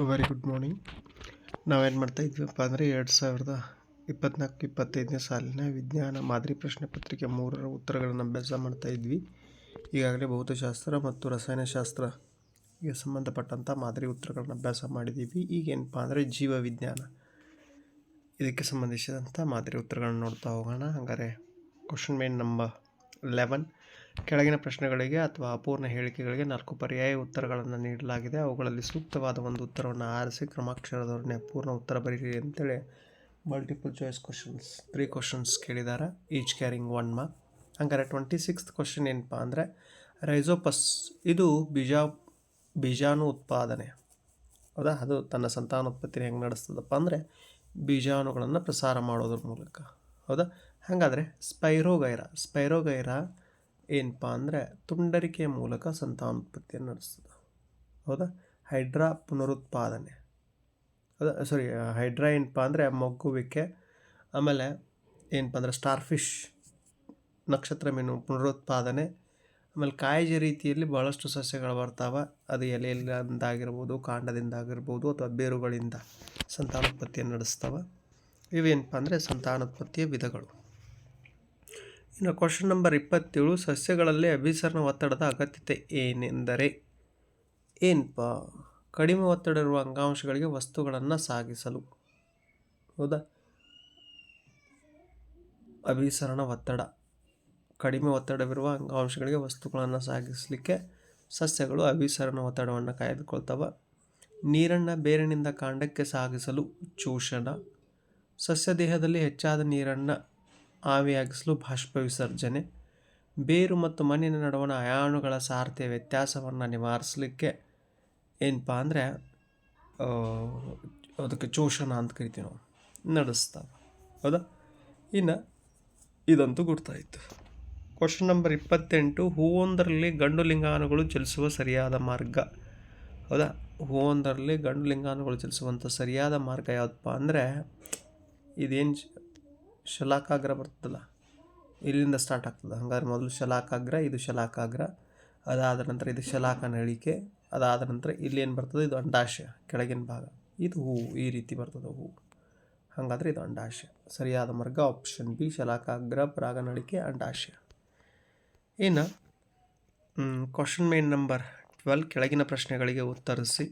Very good morning ನಾವೇನು ಮಾಡ್ತಾ ಇದ್ವಿಪ್ಪ ಅಂದರೆ ಎರಡು ಸಾವಿರದ ಇಪ್ಪತ್ನಾಲ್ಕು, ಇಪ್ಪತ್ತೈದನೇ ಸಾಲಿನ ವಿಜ್ಞಾನ ಮಾದರಿ ಪ್ರಶ್ನೆ ಪತ್ರಿಕೆ ಮೂರರ ಉತ್ತರಗಳನ್ನು ಅಭ್ಯಾಸ ಮಾಡ್ತಾ ಇದ್ವಿ. ಈಗಾಗಲೇ ಭೌತಶಾಸ್ತ್ರ ಮತ್ತು ರಸಾಯನಶಾಸ್ತ್ರಗೆ ಸಂಬಂಧಪಟ್ಟಂಥ ಮಾದರಿ ಉತ್ತರಗಳನ್ನು ಅಭ್ಯಾಸ ಮಾಡಿದ್ದೀವಿ ಈಗೇನಪ್ಪ ಅಂದರೆ ಜೀವ ವಿಜ್ಞಾನ ಇದಕ್ಕೆ ಸಂಬಂಧಿಸಿದಂಥ ಮಾದರಿ ಉತ್ತರಗಳನ್ನು ನೋಡ್ತಾ ಹೋಗೋಣ. ಹಾಗಾದರೆ ಕ್ವಶನ್ ಮೇನ್ ನಂಬರ್ ಲೆವೆನ್ ಕೆಳಗಿನ ಪ್ರಶ್ನೆಗಳಿಗೆ ಅಥವಾ ಅಪೂರ್ಣ ಹೇಳಿಕೆಗಳಿಗೆ ನಾಲ್ಕು ಪರ್ಯಾಯ ಉತ್ತರಗಳನ್ನು ನೀಡಲಾಗಿದೆ. ಅವುಗಳಲ್ಲಿ ಸೂಕ್ತವಾದ ಒಂದು ಉತ್ತರವನ್ನು ಆರಿಸಿ ಕ್ರಮಾಕ್ಷರ ಧೋರಣೆ ಪೂರ್ಣ ಉತ್ತರ ಬರೀರಿ ಅಂತೇಳಿ multiple choice questions three questions ಕೇಳಿದ್ದಾರೆ ಈಚ್ ಕ್ಯಾರಿಂಗ್ ಒನ್ ಮಾರ್ಕ್ ಹಂಗಾರೆ ಟ್ವೆಂಟಿ ಸಿಕ್ಸ್ತ್ ಕ್ವಶನ್ ಏನಪ್ಪ ಅಂದರೆ ರೈಸೋಪಸ್ ಇದು ಬೀಜ, ಬೀಜಾಣು ಉತ್ಪಾದನೆ. ಹೌದಾ? ಅದು ತನ್ನ ಸಂತಾನೋತ್ಪತ್ತಿನ ಹೆಂಗೆ ನಡೆಸ್ತದಪ್ಪ ಅಂದರೆ, ಬೀಜಾಣುಗಳನ್ನು ಪ್ರಸಾರ ಮಾಡೋದ್ರ ಮೂಲಕ. ಹೌದಾ? ಹಾಗಾದರೆ ಸ್ಪೈರೋಗೈರ ಸ್ಪೈರೋಗೈರ ಏನಪ್ಪ ಅಂದರೆ ತುಂಡರಿಕೆಯ ಮೂಲಕ ಸಂತಾನೋತ್ಪತ್ತಿಯನ್ನು ನಡೆಸ್ತದೆ. ಹೌದಾ? ಹೈಡ್ರಾ ಪುನರುತ್ಪಾದನೆ. ಹೌದಾ? ಸಾರಿ ಹೈಡ್ರಾ ಏನಪ್ಪ ಅಂದರೆ ಮಗ್ಗುವಿಕೆ, ಆಮೇಲೆ ಏನಪ್ಪ ಅಂದರೆ ಸ್ಟಾರ್ಫಿಶ್ ನಕ್ಷತ್ರ ಮೀನು ಪುನರುತ್ಪಾದನೆ, ಆಮೇಲೆ ಕಾಯಿಜ ರೀತಿಯಲ್ಲಿ ಭಾಳಷ್ಟು ಸಸ್ಯಗಳು ಬರ್ತಾವೆ. ಅದು ಎಲೆಯಿಂದಾಗಿರ್ಬೋದು, ಕಾಂಡದಿಂದಾಗಿರ್ಬೋದು ಅಥವಾ ಬೇರುಗಳಿಂದ ಸಂತಾನೋತ್ಪತ್ತಿಯನ್ನು ನಡೆಸ್ತವೆ. ಇವೇನಪ್ಪ ಅಂದರೆ ಸಂತಾನೋತ್ಪತ್ತಿಯ ವಿಧಗಳು. ಕ್ವಶನ್ ನಂಬರ್ ಇಪ್ಪತ್ತೇಳು, ಸಸ್ಯಗಳಲ್ಲಿ ಅಭಿಸರಣ ಒತ್ತಡದ ಅಗತ್ಯತೆ ಏನೆಂದರೆ ಏನಪ್ಪ ಕಡಿಮೆ ಒತ್ತಡ ಇರುವ ಅಂಗಾಂಶಗಳಿಗೆ ವಸ್ತುಗಳನ್ನು ಸಾಗಿಸಲು. ಹೌದಾ? ಅಭಿಸರಣ ಒತ್ತಡ. ಕಡಿಮೆ ಒತ್ತಡವಿರುವ ಅಂಗಾಂಶಗಳಿಗೆ ವಸ್ತುಗಳನ್ನು ಸಾಗಿಸಲಿಕ್ಕೆ ಸಸ್ಯಗಳು ಅಭಿಸರಣ ಒತ್ತಡವನ್ನು ಕಾಯ್ದುಕೊಳ್ತವೆ. ನೀರನ್ನು ಬೇರಿನಿಂದ ಕಾಂಡಕ್ಕೆ ಸಾಗಿಸಲು ಚೂಷಣ. ಸಸ್ಯ ದೇಹದಲ್ಲಿ ಹೆಚ್ಚಾದ ನೀರನ್ನು ಆವಿಯಾಗಿಸಲು ಬಾಷ್ಪ ವಿಸರ್ಜನೆ. ಬೇರು ಮತ್ತು ಮಣ್ಣಿನ ನಡುವಣ ಅಯಾಣುಗಳ ಸಾರ್ಥ್ಯ ವ್ಯತ್ಯಾಸವನ್ನು ನಿವಾರಿಸಲಿಕ್ಕೆ ಏನಪ್ಪ ಅಂದರೆ ಅದಕ್ಕೆ ಚೋಷಣ ಅಂತ ಕರಿತೀವಿ ನಾವು. ನಡೆಸ್ತಾವೆ. ಹೌದಾ? ಇನ್ನು ಇದಂತೂ ಗುರ್ತಾಯಿತು. ಕ್ವಶನ್ ನಂಬರ್ ಇಪ್ಪತ್ತೆಂಟು, ಹೂವೊಂದರಲ್ಲಿ ಗಂಡು ಲಿಂಗಾಣುಗಳು ಚಲಿಸುವ ಸರಿಯಾದ ಮಾರ್ಗ. ಹೌದಾ? ಹೂವೊಂದರಲ್ಲಿ ಗಂಡು ಲಿಂಗಾಣುಗಳು ಚಲಿಸುವಂಥ ಸರಿಯಾದ ಮಾರ್ಗ ಯಾವುದಪ್ಪ ಅಂದರೆ, ಇದೇನು ಶಲಾಕಾಗ್ರ ಬರ್ತದಲ್ಲ, ಇಲ್ಲಿಂದ ಸ್ಟಾರ್ಟ್ ಆಗ್ತದೆ. ಹಂಗಾದ್ರೆ ಮೊದಲು ಶಲಾಕಾಗ್ರ, ಇದು ಶಲಾಕಾಗ್ರ, ಅದಾದ ನಂತರ ಇದು ಶಲಾಕ ನಳಿಕೆ ಅದಾದ ನಂತರ ಇಲ್ಲಿ ಏನು ಬರ್ತದೆ? ಇದು ಅಂಡಾಶಯ, ಕೆಳಗಿನ ಭಾಗ. ಇದು ಹೂವು ಈ ರೀತಿ ಬರ್ತದೆ ಹೂವು ಹಾಗಾದರೆ ಇದು ಅಂಡಾಶಯ. ಸರಿಯಾದ ಮಾರ್ಗ ಆಪ್ಷನ್ ಬಿ ಶಲಾಕಾಗ್ರ ಪರಾಗನಳಿಕೆ ಅಂಡಾಶಯ. ಇನ್ನು ಕ್ವಶನ್ ಮೇನ್ ನಂಬರ್ ಟ್ವೆಲ್ ಕೆಳಗಿನ ಪ್ರಶ್ನೆಗಳಿಗೆ ಉತ್ತರಿಸಿ.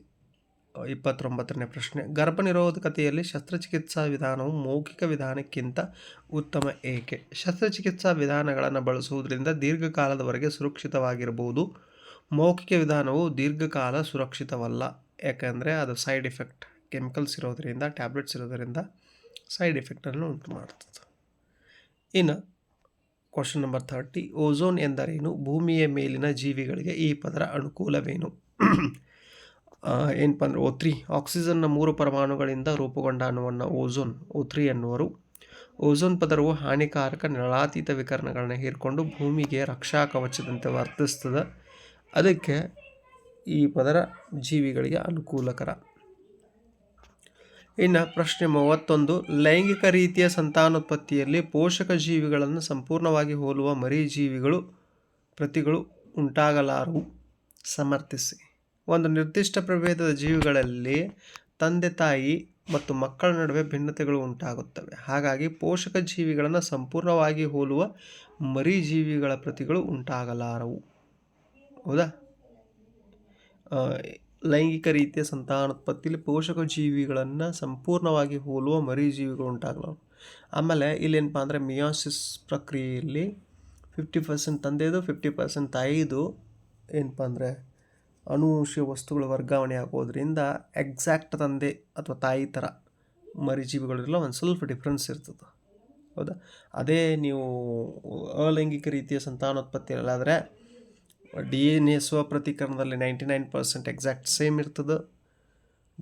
ಇಪ್ಪತ್ತೊಂಬತ್ತನೇ ಪ್ರಶ್ನೆ. ಗರ್ಭನಿರೋಧಕತೆಯಲ್ಲಿ ಶಸ್ತ್ರಚಿಕಿತ್ಸಾ ವಿಧಾನವು ಮೌಖಿಕ ವಿಧಾನಕ್ಕಿಂತ ಉತ್ತಮ ಏಕೆ? ಶಸ್ತ್ರಚಿಕಿತ್ಸಾ ವಿಧಾನಗಳನ್ನು ಬಳಸುವುದರಿಂದ ದೀರ್ಘಕಾಲದವರೆಗೆ ಸುರಕ್ಷಿತವಾಗಿರಬಹುದು. ಮೌಖಿಕ ವಿಧಾನವು ದೀರ್ಘಕಾಲ ಸುರಕ್ಷಿತವಲ್ಲ. ಯಾಕಂದರೆ ಅದು ಸೈಡ್ ಎಫೆಕ್ಟ್, ಕೆಮಿಕಲ್ಸ್ ಇರೋದರಿಂದ, ಟ್ಯಾಬ್ಲೆಟ್ಸ್ ಇರೋದರಿಂದ ಸೈಡ್ ಎಫೆಕ್ಟನ್ನು ಉಂಟು ಮಾಡ್ತದೆ ಇನ್ನು ಕ್ವಶನ್ ನಂಬರ್ ಥರ್ಟಿ. ಓಝೋನ್ ಎಂದರೇನು? ಭೂಮಿಯ ಮೇಲಿನ ಜೀವಿಗಳಿಗೆ ಈ ಪದರ ಅನುಕೂಲವೇನು? ಏನಪ್ಪ ಅಂದರೆ ಓ ತ್ರೀ ಆಕ್ಸಿಜನ್ನ ಮೂರು ಪರಮಾಣುಗಳಿಂದ ರೂಪುಗೊಂಡ ಅಣುವನ್ನು ಓಝೋನ್ ಓ ತ್ರೀ ಎನ್ನುವರು. ಓಝೋನ್ ಪದರವು ಹಾನಿಕಾರಕ ನಳಾತೀತ ವಿಕರಣಗಳನ್ನು ಹೀರಿಕೊಂಡು ಭೂಮಿಗೆ ರಕ್ಷಾ ಕವಚದಂತೆ ವರ್ತಿಸ್ತದೆ. ಅದಕ್ಕೆ ಈ ಪದರ ಜೀವಿಗಳಿಗೆ ಅನುಕೂಲಕರ. ಇನ್ನು ಪ್ರಶ್ನೆ ಮೂವತ್ತೊಂದು, ಲೈಂಗಿಕ ರೀತಿಯ ಸಂತಾನೋತ್ಪತ್ತಿಯಲ್ಲಿ ಪೋಷಕ ಜೀವಿಗಳನ್ನು ಸಂಪೂರ್ಣವಾಗಿ ಹೋಲುವ ಮರಿ ಜೀವಿಗಳು, ಪ್ರತಿಗಳು ಉಂಟಾಗಲಾರವು. ಸಮರ್ಥಿಸಿ. ಒಂದು ನಿರ್ದಿಷ್ಟ ಪ್ರಭೇದದ ಜೀವಿಗಳಲ್ಲಿ ತಂದೆ, ತಾಯಿ ಮತ್ತು ಮಕ್ಕಳ ನಡುವೆ ಭಿನ್ನತೆಗಳು ಉಂಟಾಗುತ್ತವೆ. ಹಾಗಾಗಿ ಪೋಷಕ ಜೀವಿಗಳನ್ನು ಸಂಪೂರ್ಣವಾಗಿ ಹೋಲುವ ಮರಿ ಜೀವಿಗಳ ಪ್ರತಿಗಳು ಉಂಟಾಗಲಾರವು. ಹೌದಾ? ಲೈಂಗಿಕ ರೀತಿಯ ಸಂತಾನೋತ್ಪತ್ತಿಯಲ್ಲಿ ಪೋಷಕ ಜೀವಿಗಳನ್ನು ಸಂಪೂರ್ಣವಾಗಿ ಹೋಲುವ ಮರಿ ಜೀವಿಗಳು ಉಂಟಾಗಲಾರವು. ಆಮೇಲೆ ಇಲ್ಲೇನಪ್ಪ ಅಂದರೆ ಮಿಯಾಸಿಸ್ ಪ್ರಕ್ರಿಯೆಯಲ್ಲಿ ಫಿಫ್ಟಿ ಪರ್ಸೆಂಟ್ ತಂದೆದು ಫಿಫ್ಟಿ ಪರ್ಸೆಂಟ್ ತಾಯಿದು ಏನಪ್ಪ ಅಂದರೆ ಅನುವಂಶೀಯ ವಸ್ತುಗಳ ವರ್ಗಾವಣೆ ಆಗೋದ್ರಿಂದ ಎಕ್ಸಾಕ್ಟ್ ತಂದೆ ಅಥವಾ ತಾಯಿ ಥರ ಮರಿಜೀವಿಗಳಿಗೆಲ್ಲ ಒಂದು ಸ್ವಲ್ಪ ಡಿಫ್ರೆನ್ಸ್ ಇರ್ತದೆ. ಹೌದಾ? ಅದೇ ನೀವು ಅಲೈಂಗಿಕ ರೀತಿಯ ಸಂತಾನೋತ್ಪತ್ತಿಯಲ್ಲಾದರೆ D N A ಸ್ವಪ್ರತೀಕರಣದಲ್ಲಿ ninety nine percent exact same ಇರ್ತದೆ.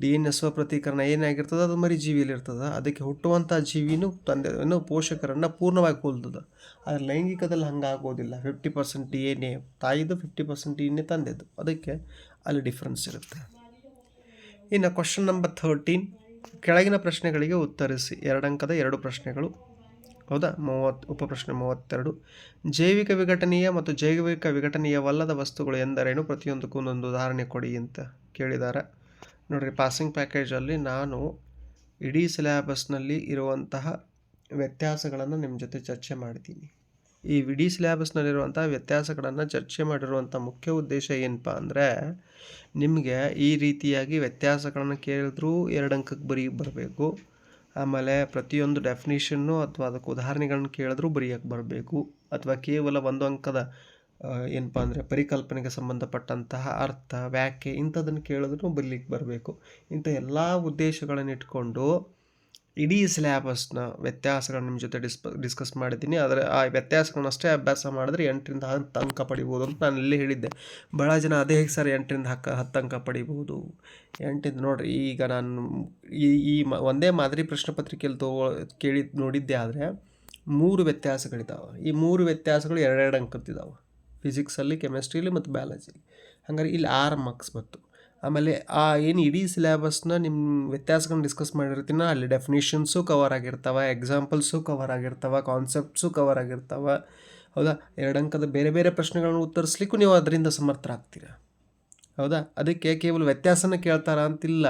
ಡಿ ಎನ್ ಎಸ್ ಪ್ರತೀಕರಣ ಏನಾಗಿರ್ತದೆ? ಅದು ಮರಿ ಜೀವಿಯಲ್ಲಿ ಇರ್ತದೆ ಅದಕ್ಕೆ ಹುಟ್ಟುವಂಥ ಜೀವಿನೂ ತಂದೆ, ಏನು ಪೋಷಕರನ್ನು ಪೂರ್ಣವಾಗಿ ಹೋಲ್ತದೆ ಆದರೆ ಲೈಂಗಿಕದಲ್ಲಿ ಹಂಗಾಗೋದಿಲ್ಲ. Fifty percent D N A ತಾಯಿದು fifty percent D N A ತಂದೆದು. ಅದಕ್ಕೆ ಅಲ್ಲಿ ಡಿಫ್ರೆನ್ಸ್ ಇರುತ್ತೆ. ಇನ್ನು ಕ್ವಶನ್ ನಂಬರ್ ಥರ್ಟೀನ್ ಕೆಳಗಿನ ಪ್ರಶ್ನೆಗಳಿಗೆ ಉತ್ತರಿಸಿ. ಎರಡಂಕದ ಎರಡು ಪ್ರಶ್ನೆಗಳು. ಹೌದಾ? ಮೂವತ್ತು ಉಪಪ್ರಶ್ನೆ ಮೂವತ್ತೆರಡು. ಜೈವಿಕ ವಿಘಟನೀಯ ಮತ್ತು ಜೈವಿಕ ವಿಘಟನೀಯವಲ್ಲದ ವಸ್ತುಗಳು ಎಂದರೇನು? ಪ್ರತಿಯೊಂದಕ್ಕೂ ಒಂದೊಂದು ಉದಾಹರಣೆ ಕೊಡಿ ಅಂತ ಕೇಳಿದ್ದಾರೆ ನೋಡಿರಿ ಪಾಸಿಂಗ್ ಪ್ಯಾಕೇಜಲ್ಲಿ ನಾನು ಇಡೀ ಸಿಲೆಬಸ್ನಲ್ಲಿ ಇರುವಂತಹ ವ್ಯತ್ಯಾಸಗಳನ್ನು ನಿಮ್ಮ ಜೊತೆ ಚರ್ಚೆ ಮಾಡ್ತೀನಿ. ಈ ಇಡೀ ಸಿಲೆಬಸ್ನಲ್ಲಿರುವಂಥ ವ್ಯತ್ಯಾಸಗಳನ್ನು ಚರ್ಚೆ ಮಾಡಿರುವಂಥ ಮುಖ್ಯ ಉದ್ದೇಶ ಏನಪ್ಪ ಅಂದರೆ, ನಿಮಗೆ ಈ ರೀತಿಯಾಗಿ ವ್ಯತ್ಯಾಸಗಳನ್ನು ಕೇಳಿದ್ರೂ ಎರಡು ಅಂಕಕ್ಕೆ ಬರೀ ಬರಬೇಕು. ಆಮೇಲೆ ಪ್ರತಿಯೊಂದು ಡೆಫಿನೇಷನ್ನು ಅಥವಾ ಅದಕ್ಕೆ ಉದಾಹರಣೆಗಳನ್ನು ಕೇಳಿದ್ರೂ ಬರೆಯೋಕ್ಕೆ ಬರಬೇಕು. ಅಥವಾ ಕೇವಲ ಒಂದು ಅಂಕದ ಏನಪ್ಪ ಅಂದರೆ ಪರಿಕಲ್ಪನೆಗೆ ಸಂಬಂಧಪಟ್ಟಂತಹ ಅರ್ಥ, ವ್ಯಾಖ್ಯೆ ಇಂಥದನ್ನು ಕೇಳಿದ್ರೂ ಬರಲಿಕ್ಕೆ ಬರಬೇಕು. ಇಂಥ ಎಲ್ಲ ಉದ್ದೇಶಗಳನ್ನು ಇಟ್ಕೊಂಡು ಇಡೀ ಸಿಲೆಬಸ್ನ ವ್ಯತ್ಯಾಸಗಳನ್ನ ನಿಮ್ಮ ಜೊತೆ ಡಿಸ್ಪ ಡಿಸ್ಕಸ್ ಮಾಡಿದ್ದೀನಿ. ಆದರೆ ಆ ವ್ಯತ್ಯಾಸಗಳನ್ನಷ್ಟೇ ಅಭ್ಯಾಸ ಮಾಡಿದ್ರೆ ಎಂಟರಿಂದ ಹತ್ತು ಅಂಕ ಪಡಿಬೋದು ಅಂತ ನಾನು ಇಲ್ಲಿ ಹೇಳಿದ್ದೆ. ಭಾಳ ಜನ ಅದೇ ಹೇಗೆ ಸರ್ ಎಂಟರಿಂದ ಹಕ್ಕ, ಹತ್ತು ಅಂಕ ಪಡಿಬೋದು. ಎಂಟಿಂದ ನೋಡಿರಿ, ಈಗ ನಾನು ಈ ಈ ಮ, ಒಂದೇ ಮಾದರಿ ಪ್ರಶ್ನೆ ಪತ್ರಿಕೆಯಲ್ಲಿ ತಗೋ ಕೇಳಿ ನೋಡಿದ್ದೆ ಆದರೆ ಮೂರು ವ್ಯತ್ಯಾಸಗಳಿದ್ದಾವೆ ಈ ಮೂರು ವ್ಯತ್ಯಾಸಗಳು ಎರಡೆರಡು ಅಂಕದ್ದಿದ್ದಾವೆ ಫಿಸಿಕ್ಸಲ್ಲಿ ಕೆಮಿಸ್ಟ್ರಿಲಿ ಮತ್ತು ಬಯಾಲಜಿಲಿ ಹಂಗಾರೆ ಇಲ್ಲಿ ಆರು ಮಾರ್ಕ್ಸ್ ಬಂತು. ಆಮೇಲೆ ಆ ಏನು ಇಡೀ ಸಿಲೆಬಸ್ನ ನಿಮ್ಮ ವ್ಯತ್ಯಾಸಗಳನ್ನ ಡಿಸ್ಕಸ್ ಮಾಡಿರ್ತೀನ? ಅಲ್ಲಿ ಡೆಫಿನೇಷನ್ಸು ಕವರ್ ಆಗಿರ್ತಾವೆ ಎಕ್ಸಾಂಪಲ್ಸು ಕವರ್ ಆಗಿರ್ತಾವೆ ಕಾನ್ಸೆಪ್ಟ್ಸು ಕವರ್ ಆಗಿರ್ತಾವೆ. ಹೌದಾ? ಎರಡು ಅಂಕದ ಬೇರೆ ಬೇರೆ ಪ್ರಶ್ನೆಗಳನ್ನು ಉತ್ತರಿಸ್ಲಿಕ್ಕೂ ನೀವು ಅದರಿಂದ ಸಮರ್ಥರಾಗ್ತೀರ? ಹೌದಾ? ಅದಕ್ಕೆ ಕೇವಲ ವ್ಯತ್ಯಾಸನ ಕೇಳ್ತಾರ ಅಂತಿಲ್ಲ.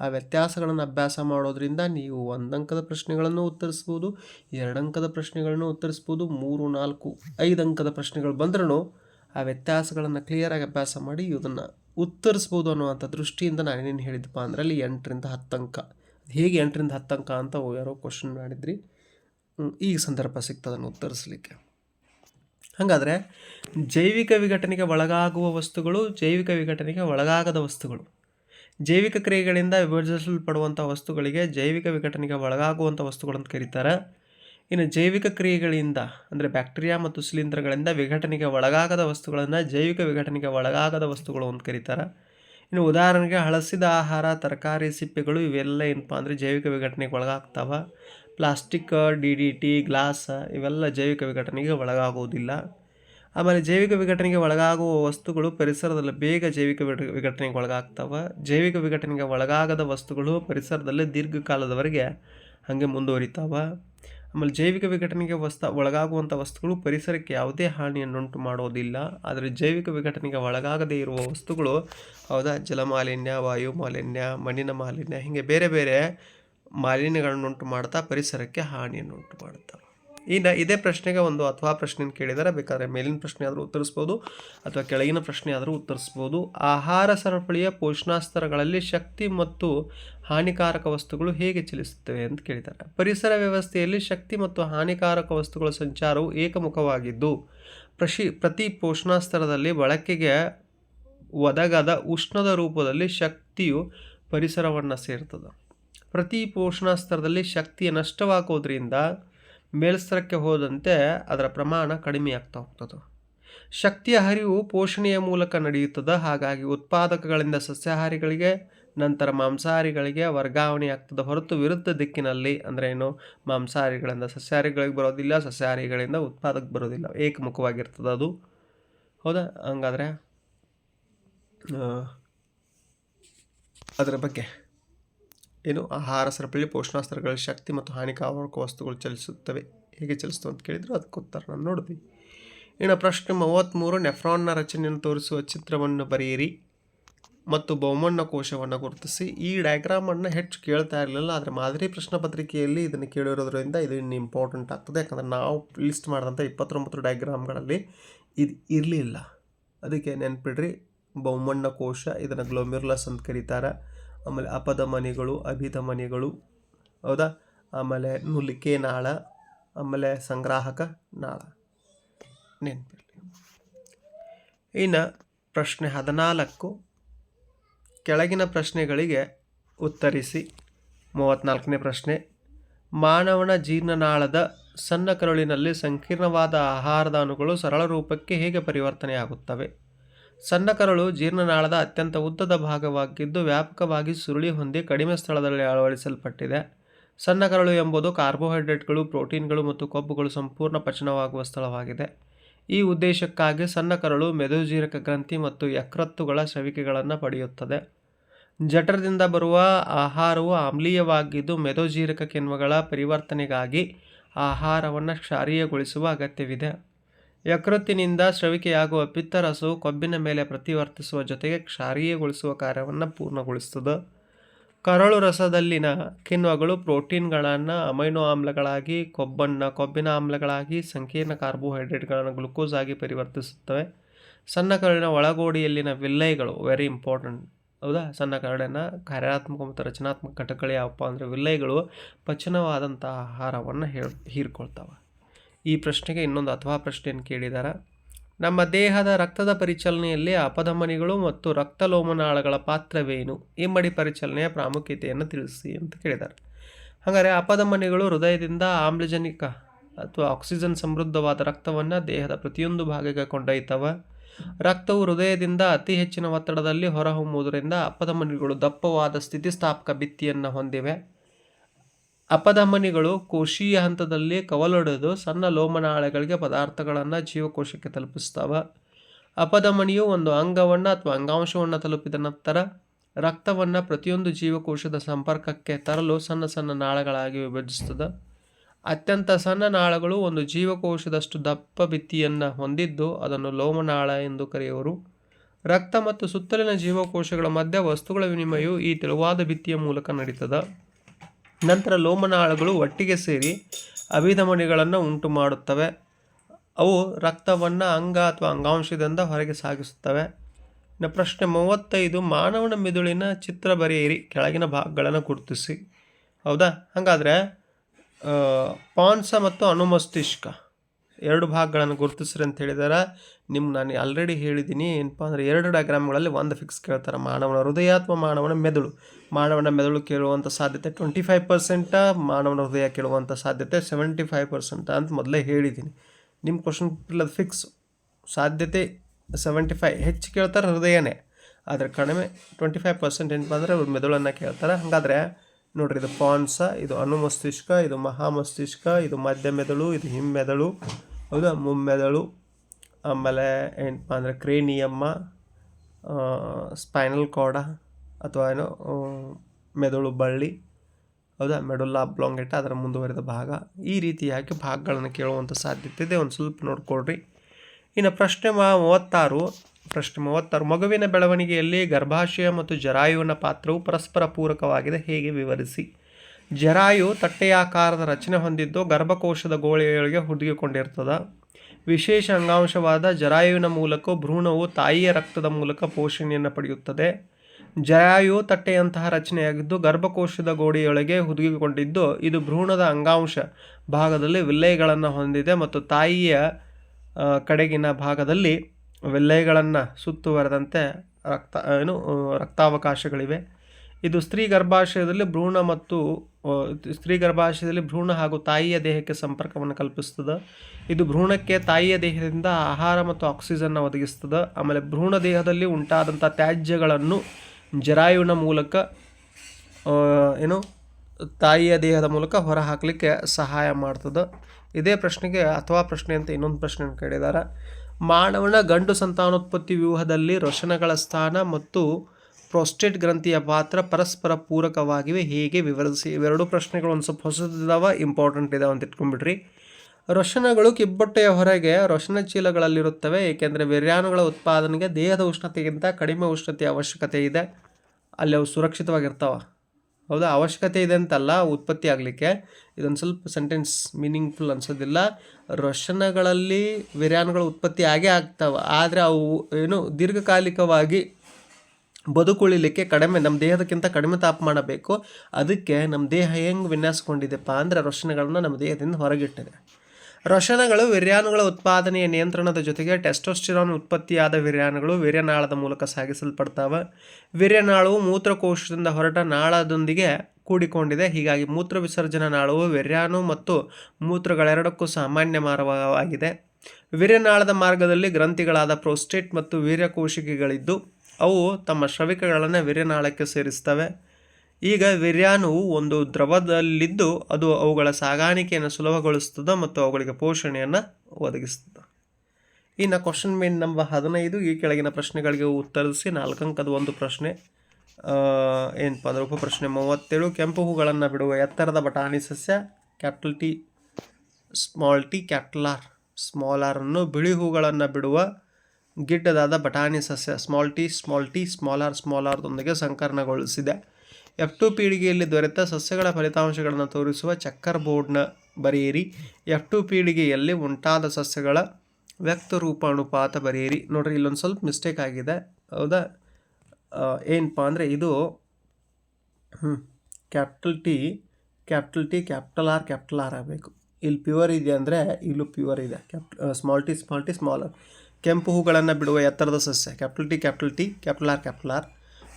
ಆ ವ್ಯತ್ಯಾಸಗಳನ್ನು ಅಭ್ಯಾಸ ಮಾಡೋದ್ರಿಂದ ನೀವು ಒಂದಂಕದ ಪ್ರಶ್ನೆಗಳನ್ನು ಉತ್ತರಿಸ್ಬೋದು, ಎರಡಂಕದ ಪ್ರಶ್ನೆಗಳನ್ನು ಉತ್ತರಿಸ್ಬೋದು, ಮೂರು, ನಾಲ್ಕು ಐದು ಅಂಕದ ಪ್ರಶ್ನೆಗಳು ಬಂದ್ರೂ ಆ ವ್ಯತ್ಯಾಸಗಳನ್ನು ಕ್ಲಿಯರಾಗಿ ಅಭ್ಯಾಸ ಮಾಡಿ ಇದನ್ನು ಉತ್ತರಿಸ್ಬೋದು ಅನ್ನುವಂಥ ದೃಷ್ಟಿಯಿಂದ ನಾನೇನು ಹೇಳಿದ್ದಪ್ಪ ಅಂದರೆ ಅಲ್ಲಿ ಎಂಟರಿಂದ ಹತ್ತು ಅಂಕ ಹೇಗೆ ಎಂಟರಿಂದ ಹತ್ತು ಅಂಕ ಅಂತ ಯಾರೋ ಕ್ವಶನ್ ಮಾಡಿದ್ರಿ. ಈ ಸಂದರ್ಭ ಸಿಗ್ತದನ್ನು ಉತ್ತರಿಸಲಿಕ್ಕೆ. ಹಾಗಾದರೆ ಜೈವಿಕ ವಿಘಟನೆಗೆ ಒಳಗಾಗುವ ವಸ್ತುಗಳು ಜೈವಿಕ ವಿಘಟನೆಗೆ ಒಳಗಾಗದ ವಸ್ತುಗಳು. ಜೈವಿಕ ಕ್ರಿಯೆಗಳಿಂದ ವಿಭಜಿಸಲ್ಪಡುವಂಥ ವಸ್ತುಗಳಿಗೆ ಜೈವಿಕ ವಿಘಟನೆಗೆ ಒಳಗಾಗುವಂಥ ವಸ್ತುಗಳು ಅಂತ ಕರೀತಾರೆ. ಇನ್ನು ಜೈವಿಕ ಕ್ರಿಯೆಗಳಿಂದ ಅಂದರೆ ಬ್ಯಾಕ್ಟೀರಿಯಾ ಮತ್ತು ಶಿಲೀಂಧ್ರಗಳಿಂದ ವಿಘಟನೆಗೆ ಒಳಗಾಗದ ವಸ್ತುಗಳನ್ನು ಜೈವಿಕ ವಿಘಟನೆಗೆ ಒಳಗಾಗದ ವಸ್ತುಗಳು ಅಂತ ಕರೀತಾರೆ. ಇನ್ನು ಉದಾಹರಣೆಗೆ ಹಳಸಿದ ಆಹಾರ, ತರಕಾರಿ, ಸಿಪ್ಪೆಗಳು ಇವೆಲ್ಲ ಏನಪ್ಪ ಅಂದರೆ ಜೈವಿಕ ವಿಘಟನೆಗೆ ಒಳಗಾಗ್ತಾವ. Plastic, D D T, glass ಇವೆಲ್ಲ ಜೈವಿಕ ವಿಘಟನೆಗೆ ಒಳಗಾಗುವುದಿಲ್ಲ. ಆಮೇಲೆ ಜೈವಿಕ ವಿಘಟನೆಗೆ ಒಳಗಾಗುವ ವಸ್ತುಗಳು ಪರಿಸರದಲ್ಲಿ ಬೇಗ ಜೈವಿಕ ವಿಘ- ವಿಘಟನೆಗೆ ಒಳಗಾಗ್ತವೆ. ಜೈವಿಕ ವಿಘಟನೆಗೆ ಒಳಗಾಗದ ವಸ್ತುಗಳು ಪರಿಸರದಲ್ಲಿ ದೀರ್ಘಕಾಲದವರೆಗೆ ಹಾಗೆ ಮುಂದುವರಿತಾವೆ. ಆಮೇಲೆ ಜೈವಿಕ ವಿಘಟನೆಗೆ ವಸ್ತು ಒಳಗಾಗುವಂಥ ವಸ್ತುಗಳು ಪರಿಸರಕ್ಕೆ ಯಾವುದೇ ಹಾನಿಯನ್ನುಂಟು ಮಾಡೋದಿಲ್ಲ ಆದರೆ ಜೈವಿಕ ವಿಘಟನೆಗೆ ಒಳಗಾಗದೇ ಇರುವ ವಸ್ತುಗಳು ಹೌದಾ? ಜಲಮಾಲಿನ್ಯ ವಾಯು ಮಾಲಿನ್ಯ ಮಣ್ಣಿನ ಮಾಲಿನ್ಯ, ಹೀಗೆ ಬೇರೆ ಬೇರೆ ಮಾಲಿನ್ಯಗಳನ್ನುಂಟು ಮಾಡ್ತಾ ಪರಿಸರಕ್ಕೆ ಹಾನಿಯನ್ನುಂಟು ಮಾಡ್ತಾ. ಇನ್ನು ಇದೇ ಪ್ರಶ್ನೆಗೆ ಒಂದು ಅಥವಾ ಪ್ರಶ್ನೆಯನ್ನು ಕೇಳಿದರೆ ಬೇಕಾದರೆ ಮೇಲಿನ ಪ್ರಶ್ನೆ ಆದರೂ ಉತ್ತರಿಸ್ಬೋದು, ಅಥವಾ ಕೆಳಗಿನ ಪ್ರಶ್ನೆ ಆದರೂ ಉತ್ತರಿಸ್ಬೋದು. ಆಹಾರ ಸರಪಳಿಯ ಪೋಷಣಾಸ್ತರಗಳಲ್ಲಿ ಶಕ್ತಿ ಮತ್ತು ಹಾನಿಕಾರಕ ವಸ್ತುಗಳು ಹೇಗೆ ಚಲಿಸುತ್ತವೆ ಅಂತ ಕೇಳಿದ್ದಾರೆ. ಪರಿಸರ ವ್ಯವಸ್ಥೆಯಲ್ಲಿ ಶಕ್ತಿ ಮತ್ತು ಹಾನಿಕಾರಕ ವಸ್ತುಗಳ ಸಂಚಾರವು ಏಕಮುಖವಾಗಿದ್ದು, ಪ್ರಶಿ, ಪ್ರತಿ ಪೋಷಣಾಸ್ತರದಲ್ಲಿ ಬಳಕೆಗೆ ಒದಗದ ಉಷ್ಣದ ರೂಪದಲ್ಲಿ ಶಕ್ತಿಯು ಪರಿಸರವನ್ನು ಸೇರ್ತದೆ. ಪ್ರತಿ ಪೋಷಣಾಸ್ತರದಲ್ಲಿ ಶಕ್ತಿಯ ನಷ್ಟವಾಗೋದ್ರಿಂದ ಮೇಲ್ಸ್ತರಕ್ಕೆ ಹೋದಂತೆ ಅದರ ಪ್ರಮಾಣ ಕಡಿಮೆ ಆಗ್ತಾ ಹೋಗ್ತದೆ. ಶಕ್ತಿಯ ಹರಿವು ಪೋಷಣೆಯ ಮೂಲಕ ನಡೆಯುತ್ತದೆ. ಹಾಗಾಗಿ ಉತ್ಪಾದಕಗಳಿಂದ ಸಸ್ಯಾಹಾರಿಗಳಿಗೆ, ನಂತರ ಮಾಂಸಾಹಾರಿಗಳಿಗೆ ವರ್ಗಾವಣೆ ಆಗ್ತದೆ. ಹೊರತು ವಿರುದ್ಧ ದಿಕ್ಕಿನಲ್ಲಿ ಅಂದರೆ ಏನು? ಮಾಂಸಾಹಾರಿಗಳಿಂದ ಸಸ್ಯಾಹಾರಿಗಳಿಗೆ ಬರೋದಿಲ್ಲ, ಸಸ್ಯಾಹಾರಿಗಳಿಂದ ಉತ್ಪಾದಕ ಬರೋದಿಲ್ಲ. ಏಕಮುಖವಾಗಿರ್ತದೆ ಅದು. ಹೌದಾ? ಹಂಗಾದರೆ ಅದರ ಬಗ್ಗೆ ಏನು ಆಹಾರ, ಸರಪಳಿ, ಪೋಷಣಾಸ್ತ್ರಗಳ, ಶಕ್ತಿ ಮತ್ತು ಹಾನಿಕಾರಕ ವಸ್ತುಗಳು ಚಲಿಸುತ್ತವೆ. ಹೇಗೆ ಚಲಿಸ್ತು ಅಂತ ಕೇಳಿದ್ರು ಅದಕ್ಕೆ ಉತ್ತರ ನಾನು ನೋಡಿದ್ವಿ ಇನ್ನು ಪ್ರಶ್ನೆ ಮೂವತ್ತ್ಮೂರು ನೆಫ್ರಾನ್ನ ರಚನೆಯನ್ನು ತೋರಿಸುವ ಚಿತ್ರವನ್ನು ಬರೆಯಿರಿ ಮತ್ತು ಬಹುಮಣ್ಣ ಕೋಶವನ್ನು ಗುರುತಿಸಿ. ಈ ಡಯಾಗ್ರಾಮನ್ನು ಹೆಚ್ಚು ಕೇಳ್ತಾ ಇರಲಿಲ್ಲ, ಆದರೆ ಮಾದರಿ ಪ್ರಶ್ನೆ ಪತ್ರಿಕೆಯಲ್ಲಿ ಇದನ್ನು ಕೇಳಿರೋದ್ರಿಂದ ಇದು ಇನ್ನು ಇಂಪಾರ್ಟೆಂಟ್ ಆಗ್ತದೆ. ಯಾಕಂದರೆ ನಾವು ಲಿಸ್ಟ್ ಮಾಡಿದಂಥ ಇಪ್ಪತ್ತೊಂಬತ್ತು ಡಯಾಗ್ರಾಮ್ಗಳಲ್ಲಿ ಇದು ಇರಲಿಲ್ಲ. ಅದಕ್ಕೆ ನೆನ್ಪಿಡ್ರಿ ಬಹುಮಣ್ಣ ಕೋಶ ಇದನ್ನು ಗ್ಲೋಮ್ಯುರ್ಲಸ್ ಅಂತ ಕರೀತಾರೆ. ಆಮೇಲೆ ಅಪಧಮನಿಗಳು ಅಭಿಧಮನಿಗಳು ಹೌದಾ? ಆಮೇಲೆ ನುಲಿಕೆ ನಾಳ, ಆಮೇಲೆ ಸಂಗ್ರಾಹಕ ನಾಳ. ನೆನಪಿರಲಿ. ಇನ್ನು ಪ್ರಶ್ನೆ ಹದಿನಾಲ್ಕು. ಕೆಳಗಿನ ಪ್ರಶ್ನೆಗಳಿಗೆ ಉತ್ತರಿಸಿ. ಮೂವತ್ತ್ನಾಲ್ಕನೇ ಪ್ರಶ್ನೆ. ಮಾನವನ ಜೀರ್ಣನಾಳದ ಸಣ್ಣ ಕರುಳಿನಲ್ಲಿ ಸಂಕೀರ್ಣವಾದ ಆಹಾರದ ಅಣುಗಳು ಸರಳ ರೂಪಕ್ಕೆ ಹೇಗೆ ಪರಿವರ್ತನೆಯಾಗುತ್ತವೆ? ಸಣ್ಣ ಕರಳು ಜೀರ್ಣನಾಳದ ಅತ್ಯಂತ ಉದ್ದದ ಭಾಗವಾಗಿದ್ದು ವ್ಯಾಪಕವಾಗಿ ಸುರುಳಿ ಹೊಂದಿ ಕಡಿಮೆ ಸ್ಥಳದಲ್ಲಿ ಅಳವಡಿಸಲ್ಪಟ್ಟಿದೆ. ಸಣ್ಣ ಕರಳು ಎಂಬುದು ಕಾರ್ಬೋಹೈಡ್ರೇಟ್ಗಳು, ಪ್ರೋಟೀನ್ಗಳು ಮತ್ತು ಕೊಬ್ಬುಗಳು ಸಂಪೂರ್ಣ ಪಚನವಾಗುವ ಸ್ಥಳವಾಗಿದೆ. ಈ ಉದ್ದೇಶಕ್ಕಾಗಿ ಸಣ್ಣ ಕರಳು ಮೆದುಜೀರಕ ಗ್ರಂಥಿ ಮತ್ತು ಯಕೃತ್ತುಗಳ ಸವಿಕೆಗಳನ್ನು ಪಡೆಯುತ್ತದೆ. ಜಠರದಿಂದ ಬರುವ ಆಹಾರವು ಆಮ್ಲೀಯವಾಗಿದ್ದು ಮೆದುಜೀರಕ ಕಿಣ್ವಗಳ ಪರಿವರ್ತನೆಗಾಗಿ ಆಹಾರವನ್ನು ಕ್ಷಾರೀಯಗೊಳಿಸುವ ಅಗತ್ಯವಿದೆ. ಯಕೃತ್ತಿನಿಂದ ಸ್ರವಿಕೆಯಾಗುವ ಪಿತ್ತರಸು ಕೊಬ್ಬಿನ ಮೇಲೆ ಪ್ರತಿವರ್ತಿಸುವ ಜೊತೆಗೆ ಕ್ಷಾರೀಯಗೊಳಿಸುವ ಕಾರ್ಯವನ್ನು ಪೂರ್ಣಗೊಳಿಸುತ್ತದೆ ಕರಳು ರಸದಲ್ಲಿನ ಕಿಣ್ವಗಳು ಪ್ರೋಟೀನ್ಗಳನ್ನು, ಅಮೈನೋ ಆಮ್ಲಗಳಾಗಿ, ಕೊಬ್ಬನ್ನು, ಕೊಬ್ಬಿನ ಆಮ್ಲಗಳಾಗಿ, ಸಂಕೀರ್ಣ ಕಾರ್ಬೋಹೈಡ್ರೇಟ್ಗಳನ್ನು ಗ್ಲುಕೋಸ್ ಆಗಿ ಪರಿವರ್ತಿಸುತ್ತವೆ. ಸಣ್ಣ ಕರಳಿನ ಒಳಗೋಡಿಯಲ್ಲಿನ ವಿಲ್ಲೈಗಳು ವೆರಿ ಇಂಪಾರ್ಟೆಂಟ್ ಹೌದಾ? ಸಣ್ಣ ಕರಳಿನ ಕಾರ್ಯಾತ್ಮಕ ಮತ್ತು ರಚನಾತ್ಮಕ ಘಟಕಗಳು ಯಾವಪ್ಪ ಅಂದರೆ ವಿಲ್ಲೈಗಳು ಪಚನವಾದಂಥ ಆಹಾರವನ್ನು ಹೇಳಿ ಹೀರ್ಕೊಳ್ತಾವೆ. ಈ ಪ್ರಶ್ನೆಗೆ ಇನ್ನೊಂದು ಅಥವಾ ಪ್ರಶ್ನೆಯನ್ನು ಕೇಳಿದ್ದಾರೆ ನಮ್ಮ ದೇಹದ ರಕ್ತದ ಪರಿಚಲನೆಯಲ್ಲಿ ಅಪಧಮನಿಗಳು ಮತ್ತು ರಕ್ತಲೋಮನಾಳಗಳ ಪಾತ್ರವೇನು ಇಮ್ಮಡಿ ಪರಿಚಲನೆಯ ಪ್ರಾಮುಖ್ಯತೆಯನ್ನು ತಿಳಿಸಿ ಅಂತ ಕೇಳಿದ್ದಾರೆ ಹಾಗಾದರೆ ಅಪಧಮನಿಗಳು ಹೃದಯದಿಂದ ಆಮ್ಲಜನಿಕ ಅಥವಾ ಆಕ್ಸಿಜನ್ ಸಮೃದ್ಧವಾದ ರಕ್ತವನ್ನು ದೇಹದ ಪ್ರತಿಯೊಂದು ಭಾಗಕ್ಕೆ ಕೊಂಡೊಯ್ತವೆ. ರಕ್ತವು ಹೃದಯದಿಂದ ಅತಿ ಹೆಚ್ಚಿನ ಒತ್ತಡದಲ್ಲಿ ಹೊರಹೊಮ್ಮುವುದರಿಂದ ಅಪಧಮನಿಗಳು ದಪ್ಪವಾದ ಸ್ಥಿತಿಸ್ಥಾಪಕ ಭಿತ್ತಿಯನ್ನು ಹೊಂದಿವೆ. ಅಪಧಮನಿಗಳು ಕೋಶೀಯ ಹಂತದಲ್ಲಿ ಕವಲೊಡೆದು ಸಣ್ಣ ಲೋಮನಾಳಗಳಿಗೆ ಪದಾರ್ಥಗಳನ್ನು ಜೀವಕೋಶಕ್ಕೆ ತಲುಪಿಸ್ತಾವ ಅಪಧಮನಿಯು ಒಂದು ಅಂಗವನ್ನು ಅಥವಾ ಅಂಗಾಂಶವನ್ನು ತಲುಪಿದ ನಂತರ ರಕ್ತವನ್ನು ಪ್ರತಿಯೊಂದು ಜೀವಕೋಶದ ಸಂಪರ್ಕಕ್ಕೆ ತರಲು ಸಣ್ಣ ಸಣ್ಣ ನಾಳಗಳಾಗಿ ವಿಭಜಿಸ್ತದೆ ಅತ್ಯಂತ ಸಣ್ಣ ನಾಳಗಳು ಒಂದು ಜೀವಕೋಶದಷ್ಟು ದಪ್ಪ ಭಿತ್ತಿಯನ್ನು ಹೊಂದಿದ್ದು ಅದನ್ನು ಲೋಮನಾಳ ಎಂದು ಕರೆಯುವರು. ರಕ್ತ ಮತ್ತು ಸುತ್ತಲಿನ ಜೀವಕೋಶಗಳ ಮಧ್ಯೆ ವಸ್ತುಗಳ ವಿನಿಮಯವು ಈ ತೆಳುವಾದ ಭಿತ್ತಿಯ ಮೂಲಕ ನಡೀತದೆ. ನಂತರ ಲೋಮನಾಳಗಳು ಒಟ್ಟಿಗೆ ಸೇರಿ ಅಭಿಧಮನಿಗಳನ್ನು ಉಂಟು ಮಾಡುತ್ತವೆ ಅವು ರಕ್ತವನ್ನು ಅಂಗ ಅಥವಾ ಅಂಗಾಂಶದಿಂದ ಹೊರಗೆ ಸಾಗಿಸುತ್ತವೆ. ಇನ್ನು ಪ್ರಶ್ನೆ ಮೂವತ್ತೈದು, ಮಾನವನ ಮಿದುಳಿನ ಚಿತ್ರ ಬರೆಯಿರಿ, ಕೆಳಗಿನ ಭಾಗಗಳನ್ನು ಗುರುತಿಸಿ. ಹೌದಾ? ಹಾಗಾದರೆ ಪಾನ್ಸ ಮತ್ತು ಅನುಮಸ್ತಿಷ್ಕ ಎರಡು ಭಾಗಗಳನ್ನು ಗುರುತಿಸ್ರಿ ಅಂತ ಹೇಳಿದಾರೆ. ನಿಮ್ಗೆ ನಾನು ಆಲ್ರೆಡಿ ಹೇಳಿದ್ದೀನಿ ಏನಪ್ಪ ಅಂದರೆ ಎರಡು ಡಯಾಗ್ರಾಮ್ಗಳಲ್ಲಿ ಒಂದು ಫಿಕ್ಸ್ ಕೇಳ್ತಾರೆ. ಮಾನವನ ಹೃದಯ ಅಥವಾ ಮಾನವನ ಮೆದುಳು. ಮಾನವನ ಮೆದುಳು ಕೇಳುವಂಥ ಸಾಧ್ಯತೆ ಟ್ವೆಂಟಿ ಫೈವ್ ಪರ್ಸೆಂಟ ಮಾನವನ ಹೃದಯ ಕೇಳುವಂಥ ಸಾಧ್ಯತೆ ಸೆವೆಂಟಿ ಫೈವ್ ಪರ್ಸೆಂಟ ಅಂತ ಮೊದಲೇ ಹೇಳಿದ್ದೀನಿ ನಿಮ್ಮ ಕ್ವಶನ್ ಅದು ಫಿಕ್ಸ್ ಸಾಧ್ಯತೆ ಸೆವೆಂಟಿ ಫೈವ್ ಹೆಚ್ಚು ಕೇಳ್ತಾರೆ ಹೃದಯನೇ. ಆದರೆ ಕಡಿಮೆ ಟ್ವೆಂಟಿ ಫೈವ್ ಪರ್ಸೆಂಟ್ ಏನಪ್ಪ ಅಂದರೆ ಮೆದುಳನ್ನು ಕೇಳ್ತಾರೆ. ಹಾಗಾದರೆ ನೋಡ್ರಿ, ಇದು ಪಾನ್ಸ, ಇದು ಅನುಮಸ್ತಿಷ್ಕ, ಇದು ಮಹಾಮಸ್ತಿಷ್ಕ, ಇದು ಮಧ್ಯ ಮೆದುಳು ಇದು ಹಿಮ್ಮೆದುಳು, ಹೌದಾ? ಮುಮ್ಮೆದುಳು. ಆಮೇಲೆ ಏನಪ್ಪ ಅಂದರೆ ಕ್ರೇನಿಯಮ್ಮ ಸ್ಪೈನಲ್ ಕೋಡ ಅಥವಾ ಏನು ಮೆದುಳು ಬಳ್ಳಿ, ಹೌದಾ? ಮೆಡುಲ್ಲಾ ಅಬ್ಲಾಂಗೆಟ ಅದರ ಮುಂದುವರೆದ ಭಾಗ. ಈ ರೀತಿಯಾಗಿ ಭಾಗಗಳನ್ನು ಕೇಳುವಂಥ ಸಾಧ್ಯತೆ ಇದೆ. ಒಂದು ಸ್ವಲ್ಪ ನೋಡಿಕೊಳ್ಳ್ರಿ ಇನ್ನು ಪ್ರಶ್ನೆ ಮೂವತ್ತಾರು. ಪ್ರಶ್ನೆ ಮೂವತ್ತಾರು. ಮಗುವಿನ ಬೆಳವಣಿಗೆಯಲ್ಲಿ ಗರ್ಭಾಶಯ ಮತ್ತು ಜರಾಯುವಿನ ಪಾತ್ರವು ಪರಸ್ಪರ ಪೂರಕವಾಗಿದೆ. ಹೇಗೆ ವಿವರಿಸಿ? ಜರಾಯು ತಟ್ಟೆಯಾಕಾರದ ರಚನೆ ಹೊಂದಿದ್ದು ಗರ್ಭಕೋಶದ ಗೋಳೆಯೊಳಗೆ ಹುದುಗಿಕೊಂಡಿರ್ತದೆ ವಿಶೇಷ ಅಂಗಾಂಶವಾದ ಜರಾಯುವಿನ ಮೂಲಕ ಭ್ರೂಣವು ತಾಯಿಯ ರಕ್ತದ ಮೂಲಕ ಪೋಷಣೆಯನ್ನು ಪಡೆಯುತ್ತದೆ. ಜರಾಯು ತಟ್ಟೆಯಂತಹ ರಚನೆಯಾಗಿದ್ದು, ಗರ್ಭಕೋಶದ ಗೋಡೆಯೊಳಗೆ ಹುದುಗಿಕೊಂಡಿದ್ದು, ಇದು ಭ್ರೂಣದ ಅಂಗಾಂಶ ಭಾಗದಲ್ಲಿ ವಿಲ್ಲೈಗಳನ್ನು ಹೊಂದಿದೆ ಮತ್ತು ತಾಯಿಯ ಕಡೆಗಿನ ಭಾಗದಲ್ಲಿ ವಿಲ್ಲೈಗಳನ್ನು ಸುತ್ತುವರೆದಂತೆ ರಕ್ತ, ಏನು, ರಕ್ತಾವಕಾಶಗಳಿವೆ. ಇದು ಸ್ತ್ರೀ ಗರ್ಭಾಶಯದಲ್ಲಿ ಭ್ರೂಣ ಮತ್ತು ಸ್ತ್ರೀ ಗರ್ಭಾಶಯದಲ್ಲಿ ಭ್ರೂಣ ಹಾಗೂ ತಾಯಿಯ ದೇಹಕ್ಕೆ ಸಂಪರ್ಕವನ್ನು ಕಲ್ಪಿಸ್ತದೆ ಇದು ಭ್ರೂಣಕ್ಕೆ ತಾಯಿಯ ದೇಹದಿಂದ ಆಹಾರ ಮತ್ತು ಆಕ್ಸಿಜನ್ನ ಒದಗಿಸ್ತದೆ. ಆಮೇಲೆ ಭ್ರೂಣ ದೇಹದಲ್ಲಿ ಉಂಟಾದಂಥ ತ್ಯಾಜ್ಯಗಳನ್ನು ಜರಾಯುವಿನ ಮೂಲಕ ಏನು, ತಾಯಿಯ ದೇಹದ ಮೂಲಕ ಹೊರ ಹಾಕಲಿಕ್ಕೆ ಸಹಾಯ ಮಾಡ್ತದೆ. ಇದೇ ಪ್ರಶ್ನೆಗೆ ಅಥವಾ ಪ್ರಶ್ನೆ ಅಂತ ಇನ್ನೊಂದು ಪ್ರಶ್ನೆ ಕೇಳಿದ್ದಾರೆ ಮಾನವನ ಗಂಡು ಸಂತಾನೋತ್ಪತ್ತಿ ವ್ಯೂಹದಲ್ಲಿ ರೋಷನಗಳ ಸ್ಥಾನ ಮತ್ತು ಪ್ರೋಸ್ಟೇಟ್ ಗ್ರಂಥಿಯ ಪಾತ್ರ ಪರಸ್ಪರ ಪೂರಕವಾಗಿವೆ. ಹೇಗೆ ವಿವರಿಸಿ, ಇವೆರಡು ಪ್ರಶ್ನೆಗಳು ಒಂದು ಸ್ವಲ್ಪ ಹೊಸದಿದ್ದಾವೆ ಇಂಪಾರ್ಟೆಂಟ್ ಇದಾವೆ ಅಂತ ಇಟ್ಕೊಂಡ್ಬಿಡ್ರಿ. ರೊಷಣಗಳು ಕಿಬ್ಬೊಟ್ಟೆಯ ಹೊರಗೆ ರೊಶನ ಚೀಲಗಳಲ್ಲಿರುತ್ತವೆ, ಏಕೆಂದರೆ ವಿರ್ಯಾಣುಗಳ ಉತ್ಪಾದನೆಗೆ ದೇಹದ ಉಷ್ಣತೆಗಿಂತ ಕಡಿಮೆ ಉಷ್ಣತೆಯ ಅವಶ್ಯಕತೆ ಇದೆ. ಅಲ್ಲಿ ಅವು ಸುರಕ್ಷಿತವಾಗಿರ್ತಾವೆ. ಹೌದಾ? ಅವಶ್ಯಕತೆ ಇದೆ ಅಂತಲ್ಲ, ಉತ್ಪತ್ತಿ ಆಗಲಿಕ್ಕೆ. ಇದೊಂದು ಸ್ವಲ್ಪ ಸೆಂಟೆನ್ಸ್ ಮೀನಿಂಗ್ಫುಲ್ ಅನ್ಸೋದಿಲ್ಲ. ರೊಶನಗಳಲ್ಲಿ ವಿರ್ಯಾಣುಗಳು ಉತ್ಪತ್ತಿ ಆಗೇ ಆಗ್ತಾವೆ. ಆದರೆ ಅವು ಏನು ದೀರ್ಘಕಾಲಿಕವಾಗಿ ಬದುಕುಳಿಲಿಕ್ಕೆ ಕಡಿಮೆ, ನಮ್ಮ ದೇಹದಕ್ಕಿಂತ ಕಡಿಮೆ ತಾಪಮಾನ ಬೇಕು. ಅದಕ್ಕೆ ನಮ್ಮ ದೇಹ ಹೆಂಗೆ ವಿನ್ಯಾಸಗೊಂಡಿದೆಪ್ಪ ಅಂದರೆ ರೊಶನಗಳನ್ನು ನಮ್ಮ ದೇಹದಿಂದ ಹೊರಗಿಟ್ಟಿದೆ. ರೊಷಣಗಳು ವಿರ್ಯಾನುಗಳ ಉತ್ಪಾದನೆಯ ನಿಯಂತ್ರಣದ ಜೊತೆಗೆ ಟೆಸ್ಟೋಸ್ಟಿರಾನ್ ಉತ್ಪತ್ತಿಯಾದ ವಿರ್ಯಾನುಗಳು ವೀರ್ಯನಾಳದ ಮೂಲಕ ಸಾಗಿಸಲ್ಪಡ್ತಾವೆ. ವೀರ್ಯನಾಳವು ಮೂತ್ರಕೋಶದಿಂದ ಹೊರಟ ನಾಳದೊಂದಿಗೆ ಕೂಡಿಕೊಂಡಿದೆ. ಹೀಗಾಗಿ ಮೂತ್ರ ವಿಸರ್ಜನಾ ನಾಳವು ವಿರ್ಯಾನು ಮತ್ತು ಮೂತ್ರಗಳೆರಡಕ್ಕೂ ಸಾಮಾನ್ಯ ಮಾರ್ಗವಾಗಿದೆ. ವೀರ್ಯನಾಳದ ಮಾರ್ಗದಲ್ಲಿ ಗ್ರಂಥಿಗಳಾದ ಪ್ರೋಸ್ಟೇಟ್ ಮತ್ತು ವೀರ್ಯಕೋಶಿಕೆಗಳಿದ್ದು, ಅವು ತಮ್ಮ ಶ್ರವಿಕಗಳನ್ನು ವೀರ್ಯನಾಳಕ್ಕೆ ಸೇರಿಸ್ತವೆ. ಈಗ ವೀರ್ಯಾಣುವು ಒಂದು ದ್ರವದಲ್ಲಿದ್ದು ಅದು ಅವುಗಳ ಸಾಗಾಣಿಕೆಯನ್ನು ಸುಲಭಗೊಳಿಸ್ತದೆ ಮತ್ತು ಅವುಗಳಿಗೆ ಪೋಷಣೆಯನ್ನು ಒದಗಿಸ್ತದೆ ಇನ್ನು ಕ್ವಶನ್ ಮೇನ್ ನಂಬರ್ ಹದಿನೈದು. ಈ ಕೆಳಗಿನ ಪ್ರಶ್ನೆಗಳಿಗೆ ಉತ್ತರಿಸಿ ನಾಲ್ಕಂಕದ ಒಂದು ಪ್ರಶ್ನೆ ಏನಪ್ಪ ಅಂದರೆ ಉಪಪ್ರಶ್ನೆ ಮೂವತ್ತೇಳು. ಕೆಂಪು ಹೂಗಳನ್ನು ಬಿಡುವ ಎತ್ತರದ ಬಟಾಣಿ ಸಸ್ಯ, capital T, small T, capital R. Small ಆರನ್ನು ಬಿಳಿ ಹೂಗಳನ್ನು ಬಿಡುವ ಗಿಡ್ಡದಾದ ಬಟಾಣಿ ಸಸ್ಯ, small T small T, small R, small ಆರ್ದೊಂದಿಗೆ ಸಂಕಲನಗೊಳಿಸಿದೆ ಎಫ್ ಟು ಪೀಳಿಗೆಯಲ್ಲಿ ದೊರೆತ ಸಸ್ಯಗಳ ಫಲಿತಾಂಶಗಳನ್ನು ತೋರಿಸುವ ಚಕ್ಕರ್ ಬೋರ್ಡ್ನ ಬರೆಯಿರಿ. ಎಫ್ ಟು ಪೀಳಿಗೆಯಲ್ಲಿ ಉಂಟಾದ ಸಸ್ಯಗಳ ವ್ಯಕ್ತ ರೂಪ ಅನುಪಾತ ಬರೆಯಿರಿ. ನೋಡ್ರಿ, ಇಲ್ಲೊಂದು ಸ್ವಲ್ಪ ಮಿಸ್ಟೇಕ್ ಆಗಿದೆ. ಹೌದಾ? ಏನಪ್ಪ ಅಂದರೆ ಇದು ಹ್ಞೂ capital T capital T, capital R capital R ಆಗಬೇಕು. ಇಲ್ಲಿ ಪ್ಯೂರ್ ಇದೆ ಅಂದರೆ ಇಲ್ಲೂ ಪ್ಯೂರ್ ಇದೆ. Cap small T small T, small ಕೆಂಪು ಹೂಗಳನ್ನು ಬಿಡುವ ಎತ್ತರದ ಸಸ್ಯ, capital T capital T, capital R capital R.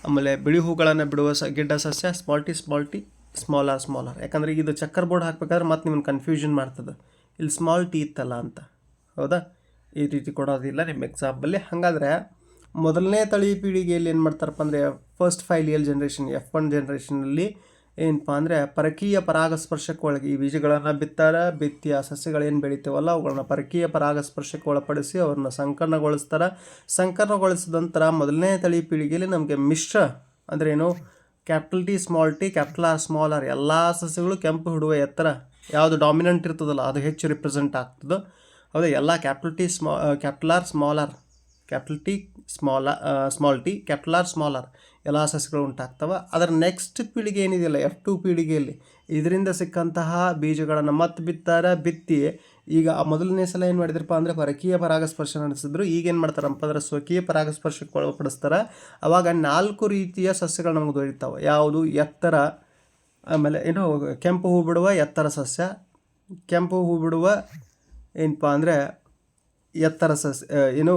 ಆಮೇಲೆ ಬಿಳಿ ಹೂಗಳನ್ನು ಬಿಡುವ ಸ, ಗಿಡ್ಡ ಸಸ್ಯ small T small T small R small R ಯಾಕಂದರೆ ಇದು ಚಕ್ಕರ್ ಬೋರ್ಡ್ ಹಾಕ್ಬೇಕಾದ್ರೆ ಮತ್ತೆ ನಿಮ್ಮನ್ನು ಕನ್ಫ್ಯೂಷನ್ ಮಾಡ್ತದೆ. ಇಲ್ಲಿ ಸ್ಮಾಲ್ ಟಿ ಇತ್ತಲ್ಲ ಅಂತ. ಹೌದಾ? ಈ ರೀತಿ ಕೊಡೋದಿಲ್ಲ ನಿಮ್ಮ ಎಕ್ಸಾಂಪಲ್ಲಿ ಹಾಗಾದರೆ ಮೊದಲನೇ ತಳಿ ಪೀಳಿಗೆಯಲ್ಲಿ ಏನು ಮಾಡ್ತಾರಪ್ಪ ಅಂದರೆ first filial generation F one ಜನ್ರೇಷನಲ್ಲಿ ಏನಪ್ಪ ಅಂದರೆ ಪರಕೀಯ ಪರಾಗಸ್ಪರ್ಶಕ್ಕೆ ಒಳಗೆ ಈ ಬೀಜಗಳನ್ನು ಬಿತ್ತಾರೆ ಬಿತ್ತಿ ಆ ಸಸ್ಯಗಳೇನು ಬೆಳಿತೇವಲ್ಲ ಅವುಗಳನ್ನ ಪರಕೀಯ ಪರಾಗಸ್ಪರ್ಶಕ್ಕೆ ಒಳಪಡಿಸಿ ಅವ್ರನ್ನ ಸಂಕರ್ಣಗೊಳಿಸ್ತಾರೆ. ಸಂಕರ್ಣಗೊಳಿಸಿದ ನಂತರ ಮೊದಲನೇ ತಳಿ ಪೀಳಿಗೆಯಲ್ಲಿ ನಮಗೆ ಮಿಶ್ರ ಅಂದರೆ ಏನು? Capital T small T, capital R small R ಎಲ್ಲ ಸಸ್ಯಗಳು ಕೆಂಪು ಹಿಡುವ ಎತ್ತರ. ಯಾವುದು ಡಾಮಿನೆಂಟ್ ಇರ್ತದಲ್ಲ ಅದು ಹೆಚ್ಚು ರಿಪ್ರೆಸೆಂಟ್ ಆಗ್ತದೆ. ಹೌದಾ, ಎಲ್ಲ capital T small capital R small R. Capital T small small T, capital R, small R ಎಲ್ಲ ಸಸ್ಯಗಳು ಉಂಟಾಗ್ತವೆ. ಅದರ ನೆಕ್ಸ್ಟ್ ಪೀಳಿಗೆ ಏನಿದೆಯಲ್ಲ ಎಫ್ ಟು ಪೀಳಿಗೆಯಲ್ಲಿ, ಇದರಿಂದ ಸಿಕ್ಕಂತಹ ಬೀಜಗಳನ್ನು ಮತ್ತೆ ಬಿತ್ತಾರೆ ಬಿತ್ತಿ ಈಗ ಮೊದಲನೇ ಸಲ ಏನು ಮಾಡಿದ್ರಪ್ಪ ಅಂದರೆ ಪರಕೀಯ ಪರಾಗಸ್ಪರ್ಶ ನಡೆಸಿದ್ರು. ಈಗೇನು ಮಾಡ್ತಾರಪ್ಪ ಅಂದ್ರೆ ಸ್ವಕೀಯ ಪರಾಗಸ್ಪರ್ಶಕ್ಕೆ ಒಳಪಡಿಸ್ತಾರೆ. ಅವಾಗ ನಾಲ್ಕು ರೀತಿಯ ಸಸ್ಯಗಳು ನಮಗೆ ದೊರೀತಾವೆ. ಯಾವುದು? ಎತ್ತರ, ಆಮೇಲೆ ಏನು, ಕೆಂಪು ಹೂ ಬಿಡುವ ಎತ್ತರ ಸಸ್ಯ. ಕೆಂಪು ಹೂ ಬಿಡುವ ಏನಪ್ಪ ಅಂದರೆ ಎತ್ತರ ಸಸ್ಯ ಏನು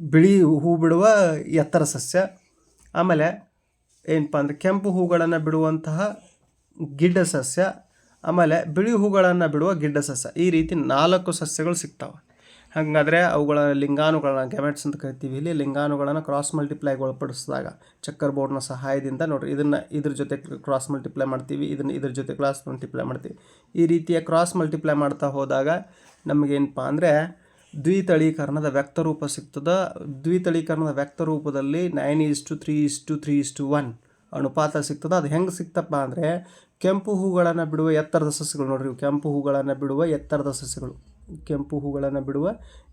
ಬಿಳಿ ಹೂ ಬಿಡುವ ಎತ್ತರ ಸಸ್ಯ. ಆಮೇಲೆ ಏನಪ್ಪ ಅಂದರೆ ಕೆಂಪು ಹೂಗಳನ್ನು ಬಿಡುವಂತಹ ಗಿಡ್ಡ ಸಸ್ಯ. ಆಮೇಲೆ ಬಿಳಿ ಹೂಗಳನ್ನು ಬಿಡುವ ಗಿಡ್ಡ ಸಸ್ಯ. ಈ ರೀತಿ ನಾಲ್ಕು ಸಸ್ಯಗಳು ಸಿಗ್ತಾವೆ. ಹಾಗಾದರೆ ಅವುಗಳ ಲಿಂಗಾನುಗಳನ್ನ ಗ್ಯಾಮೆಟ್ಸ್ ಅಂತ ಕರಿತೀವಿ ಇಲ್ಲಿ ಲಿಂಗಾನುಗಳನ್ನು ಕ್ರಾಸ್ ಮಲ್ಟಿಪ್ಲೈಗೆ ಒಳಪಡಿಸಿದಾಗ ಚಕ್ಕರ್ ಬೋರ್ಡ್ನ ಸಹಾಯದಿಂದ ನೋಡಿರಿ, ಇದನ್ನು ಇದ್ರ ಜೊತೆ ಕ್ರಾಸ್ ಮಲ್ಟಿಪ್ಲೈ ಮಾಡ್ತೀವಿ, ಇದನ್ನು ಇದ್ರ ಜೊತೆ ಕ್ರಾಸ್ ಮಲ್ಟಿಪ್ಲೈ ಮಾಡ್ತೀವಿ. ಈ ರೀತಿಯ ಕ್ರಾಸ್ ಮಲ್ಟಿಪ್ಲೈ ಮಾಡ್ತಾ ಹೋದಾಗ ನಮಗೇನಪ್ಪ ಅಂದರೆ ದ್ವಿತಳೀಕರಣದ ವ್ಯಕ್ತರೂಪ ಸಿಗ್ತದೆ. ದ್ವಿತಳೀಕರಣದ ವ್ಯಕ್ತರೂಪದಲ್ಲಿ nine is to three is to three is to one ಅನುಪಾತ ಸಿಗ್ತದೆ. ಅದು ಹೆಂಗೆ ಸಿಕ್ತಪ್ಪ ಅಂದರೆ ಕೆಂಪು ಹೂಗಳನ್ನು ಬಿಡುವ ಎತ್ತರದ ಸಸ್ಯಗಳು ನೋಡ್ರಿ ಕೆಂಪು ಹೂಗಳನ್ನು ಬಿಡುವ ಎತ್ತರದ ಸಸ್ಯಗಳು. ಕೆಂಪು ಹೂಗಳನ್ನು ಬಿಡುವ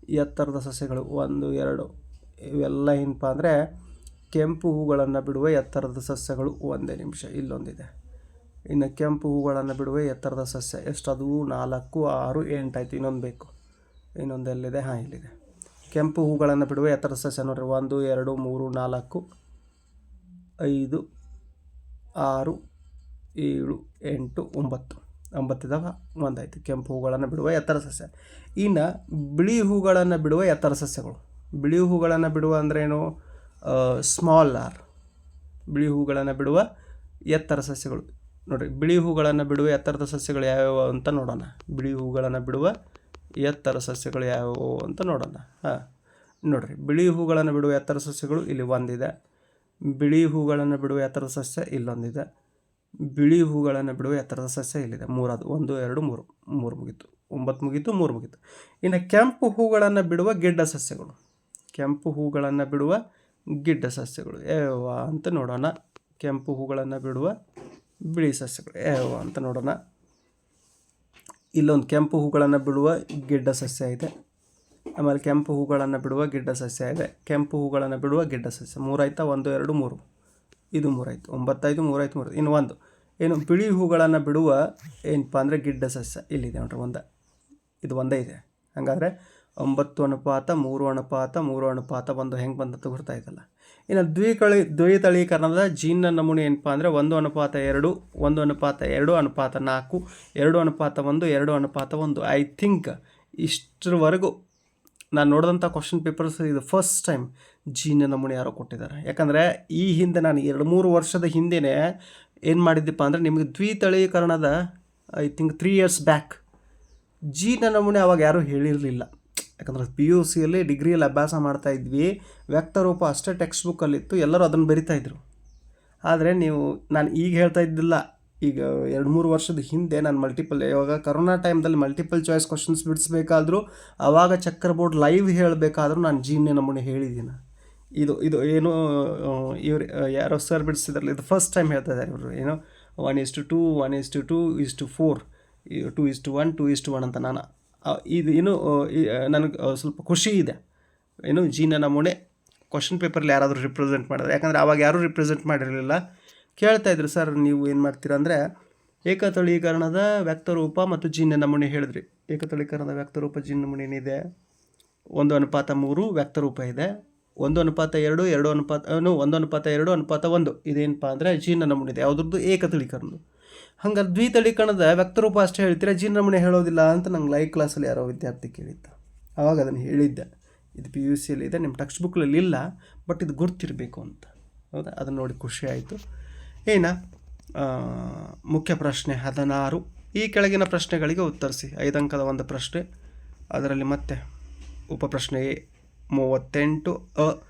ಎತ್ತರದ ಸಸ್ಯಗಳು. ಒಂದು, ಎರಡು, ಇವೆಲ್ಲ ಏನಪ್ಪ ಅಂದರೆ ಕೆಂಪು ಹೂಗಳನ್ನು ಬಿಡುವ ಎತ್ತರದ ಸಸ್ಯಗಳು. ಒಂದೇ ನಿಮಿಷ, ಇಲ್ಲೊಂದಿದೆ. ಇನ್ನು ಕೆಂಪು ಹೂಗಳನ್ನು ಬಿಡುವ ಎತ್ತರದ ಸಸ್ಯ ಎಷ್ಟದು ನಾಲ್ಕು, ಆರು, ಎಂಟಾಯ್ತು. ಇನ್ನೊಂದು ಬೇಕು. ಇನ್ನೊಂದು ಎಲ್ಲಿದೆ? ಹಾಂ, ಇಲ್ಲಿದೆ. ಕೆಂಪು ಹೂಗಳನ್ನು ಬಿಡುವ ಎತ್ತರದ ಸಸ್ಯ ನೋಡ್ರಿ. ಒಂದು, ಎರಡು, ಮೂರು, ನಾಲ್ಕು, ಐದು, ಆರು, ಏಳು, ಎಂಟು, ಒಂಬತ್ತು. ಒಂಬತ್ತಿದಾವ, ಒಂದಾಯಿತು. ಕೆಂಪು ಹೂಗಳನ್ನು ಬಿಡುವ ಎತ್ತರ ಸಸ್ಯ. ಇನ್ನು ಬಿಳಿ ಹೂಗಳನ್ನು ಬಿಡುವ ಎತ್ತರ ಸಸ್ಯಗಳು. ಬಿಳಿ ಹೂಗಳನ್ನು ಬಿಡುವ ಅಂದ್ರೇನು ಸ್ಮಾಲ್ ಆರ್ ಬಿಳಿ ಹೂಗಳನ್ನು ಬಿಡುವ ಎತ್ತರ ಸಸ್ಯಗಳು. ನೋಡಿರಿ, ಬಿಳಿ ಹೂಗಳನ್ನು ಬಿಡುವ ಎತ್ತರದ ಸಸ್ಯಗಳು ಯಾವ್ಯಾವ ಅಂತ ನೋಡೋಣ. ಬಿಳಿ ಹೂಗಳನ್ನು ಬಿಡುವ ಎತ್ತರ ಸಸ್ಯಗಳು ಯಾವುವು ಅಂತ ನೋಡೋಣ. ಹಾಂ. ನೋಡಿರಿ, ಬಿಳಿ ಹೂಗಳನ್ನು ಬಿಡುವ ಎತ್ತರ ಸಸ್ಯಗಳು ಇಲ್ಲಿ ಒಂದಿದೆ. ಬಿಳಿ ಹೂಗಳನ್ನು ಬಿಡುವ ಎತ್ತರ ಸಸ್ಯ ಇಲ್ಲೊಂದಿದೆ. ಬಿಳಿ ಹೂಗಳನ್ನು ಬಿಡುವ ಎತ್ತರದ ಸಸ್ಯ ಇಲ್ಲಿದೆ. ಮೂರದು, ಒಂದು, ಎರಡು, ಮೂರು ಮೂರು ಮುಗೀತು. ಒಂಬತ್ತು ಮುಗೀತು, ಮೂರು ಮುಗೀತು. ಇನ್ನು ಕೆಂಪು ಹೂಗಳನ್ನು ಬಿಡುವ ಗಿಡ್ಡ ಸಸ್ಯಗಳು. ಕೆಂಪು ಹೂಗಳನ್ನು ಬಿಡುವ ಗಿಡ್ಡ ಸಸ್ಯಗಳು. ಯಾವ ಅಂತ ನೋಡೋಣ. ಕೆಂಪು ಹೂಗಳನ್ನು ಬಿಡುವ ಬಿಳಿ ಸಸ್ಯಗಳು. ಯಾವ ಅಂತ ನೋಡೋಣ. ಇಲ್ಲೊಂದು ಕೆಂಪು ಹೂಗಳನ್ನು ಬಿಡುವ ಗಿಡ್ಡ ಸಸ್ಯ ಇದೆ. ಆಮೇಲೆ ಕೆಂಪು ಹೂಗಳನ್ನು ಬಿಡುವ ಗಿಡ್ಡ ಸಸ್ಯ ಇದೆ. ಕೆಂಪು ಹೂಗಳನ್ನು ಬಿಡುವ ಗಿಡ್ಡ ಸಸ್ಯ. ಮೂರಾಯ್ತಾ? ಒಂದು, ಎರಡು, ಮೂರು. ಇದು ಮೂರಾಯ್ತು. ಒಂಬತ್ತೈದು ಮೂರಾಯ್ತು, ಮೂರು. ಇನ್ನು ಒಂದು. ಏನು ಬಿಳಿ ಹೂಗಳನ್ನು ಬಿಡುವ ಏನಪ್ಪ ಅಂದರೆ ಗಿಡ್ಡ ಸಸ್ಯ ಇಲ್ಲಿದೆ ನೋಡ್ರಿ ಒಂದು. ಇದು ಒಂದೇ ಇದೆ. ಹಾಗಾದರೆ ಒಂಬತ್ತು ಅನುಪಾತ, ಮೂರು ಅನುಪಾತ ಮೂರು ಅನುಪಾತ ಒಂದು ಹೆಂಗೆ ಬಂದದ್ದು ಗೊತ್ತಾಯ್ತಲ್ಲ ಇನ್ನು ದ್ವಿಕಳಿ, ದ್ವೈತಳೀಕರಣದ ಜೀನ್ನ ನಮೂನೆ ಏನಪ್ಪ ಅಂದರೆ ಒಂದು ಅನುಪಾತ ಎರಡು, ಒಂದು ಅನುಪಾತ ಎರಡು, ಅನುಪಾತ ನಾಲ್ಕು, ಎರಡು ಅನುಪಾತ ಒಂದು, ಎರಡು ಅನುಪಾತ ಒಂದು. ಐ ಥಿಂಕ್ ಇಷ್ಟರವರೆಗೂ ನಾನು ನೋಡಿದಂಥ ಕ್ವಶನ್ ಪೇಪರ್ಸ್ ಇದು ಫಸ್ಟ್ ಟೈಮ್ ಜೀನ ನಮೂನೆ ಯಾರೋ ಕೊಟ್ಟಿದ್ದಾರೆ. ಯಾಕಂದರೆ ಈ ಹಿಂದೆ ನಾನು ಎರಡು ಮೂರು ವರ್ಷದ ಹಿಂದೆಯೇ ಏನು ಮಾಡಿದ್ದಪ್ಪ ಅಂದರೆ ನಿಮಗೆ ದ್ವಿತಳೀಕರಣದ, I think three years back ಜೀನ ನಮೂನೆ ಅವಾಗ ಯಾರೂ ಹೇಳಿರಲಿಲ್ಲ. ಯಾಕಂದ್ರೆ ಪಿ ಯು ಸಿಯಲ್ಲಿ ಡಿಗ್ರಿಯಲ್ಲಿ ಅಭ್ಯಾಸ ಮಾಡ್ತಾ ಇದ್ವಿ, ವ್ಯಕ್ತರೂಪ ಅಷ್ಟೇ ಟೆಕ್ಸ್ಟ್ ಬುಕ್ಕಲ್ಲಿತ್ತು ಎಲ್ಲರೂ ಅದನ್ನು ಬರಿತಾಯಿದ್ರು ಆದರೆ ನೀವು, ನಾನು ಈಗ ಹೇಳ್ತಾ ಇದ್ದಿಲ್ಲ, ಈಗ ಎರಡು ಮೂರು ವರ್ಷದ ಹಿಂದೆ ನಾನು ಮಲ್ಟಿಪಲ್ ಇವಾಗ ಕರೋನಾ ಟೈಮ್ದಲ್ಲಿ ಮಲ್ಟಿಪಲ್ ಚಾಯ್ಸ್ ಕ್ವಶನ್ಸ್ ಬಿಡಿಸ್ಬೇಕಾದ್ರೂ ಆವಾಗ ಚಕ್ರ ಬೋರ್ಡ್ ಲೈವ್ ಹೇಳಬೇಕಾದ್ರೂ ನಾನು ಜೀವನ ನಮೂನೆ ಹೇಳಿದ್ದೀನಿ. ಇದು ಇದು ಏನು ಇವ್ರು ಯಾರೋ ಸರ್ ಬಿಡಿಸಿದ್ರಲ್ಲ, ಇದು ಫಸ್ಟ್ ಟೈಮ್ ಹೇಳ್ತಾ ಇದ್ದಾರೆ ಇವರು, ಏನು one is to two one is to two is to four two is to one two is to one ಅಂತ ನಾನು ಇದು ಏನು ನನಗೆ ಸ್ವಲ್ಪ ಖುಷಿ ಇದೆ. ಏನು ಜೀನ ನಮೂನೆ ಕ್ವಶನ್ ಪೇಪರಲ್ಲಿ ಯಾರಾದರೂ ರಿಪ್ರೆಸೆಂಟ್ ಮಾಡಿದ್ರೆ, ಯಾಕಂದರೆ ಆವಾಗ ಯಾರೂ ರಿಪ್ರೆಸೆಂಟ್ ಮಾಡಿರಲಿಲ್ಲ. ಕೇಳ್ತಾ ಇದ್ರು ಸರ್ ನೀವು ಏನು ಮಾಡ್ತೀರಾ? ಅಂದರೆ, ಏಕತಳೀಕರಣದ ವ್ಯಕ್ತರೂಪ ಮತ್ತು ಜೀನ ನಮೂನೆ ಹೇಳಿದ್ರಿ. ಏಕತಳೀಕರಣದ ವ್ಯಕ್ತರೂಪ ಜೀನ್ ನಮೂನೆ ಏನಿದೆ? ಒಂದು ಅನುಪಾತ ಮೂರು, ವ್ಯಕ್ತರೂಪ ಇದೆ. ಒಂದು ಅನುಪಾತ ಎರಡು ಎರಡು ಅನುಪಾತ ಒಂದು ಅನುಪಾತ ಎರಡು, ಅನುಪಾತ ಒಂದು. ಇದೇನಪ್ಪ ಅಂದರೆ ಜೀನ ನಮೂನೆ ಇದೆ ಯಾವುದ್ರದ್ದು ಏಕತಳೀಕರಣದ್ದು. ಹಂಗೆ ದ್ವಿತಳೀಕರಣದ ವ್ಯಕ್ತರೂಪ ಅಷ್ಟೇ ಹೇಳ್ತೀರಾ? ಜೀನ ನಮೂನೆ ಹೇಳೋದಿಲ್ಲ ಅಂತ ನಂಗೆ ಲೈವ್ ಕ್ಲಾಸಲ್ಲಿ ಯಾರೋ ವಿದ್ಯಾರ್ಥಿ ಕೇಳಿದ್ದ. ಆವಾಗ ಅದನ್ನು ಹೇಳಿದ್ದೆ. ಇದು ಪಿ ಯು ಸಿಯಲ್ಲಿ ಇದೆ ನಿಮ್ಮ ಟೆಕ್ಸ್ಟ್ ಬುಕ್ನಲ್ಲಿ ಇಲ್ಲ ಬಟ್ ಇದು ಗುರ್ತಿರಬೇಕು ಅಂತ. ಹೌದಾ? ಅದನ್ನು ನೋಡಿ ಖುಷಿ ಆಯಿತು. ಏನ? ಮುಖ್ಯ ಪ್ರಶ್ನೆ ಹದಿನಾರು. ಈ ಕೆಳಗಿನ ಪ್ರಶ್ನೆಗಳಿಗೆ ಉತ್ತರಿಸಿ. ಐದಂಕದ ಒಂದು ಪ್ರಶ್ನೆ. ಅದರಲ್ಲಿ ಮತ್ತೆ ಉಪಪ್ರಶ್ನೆ ಮೂವತ್ತೆಂಟು, ಅ.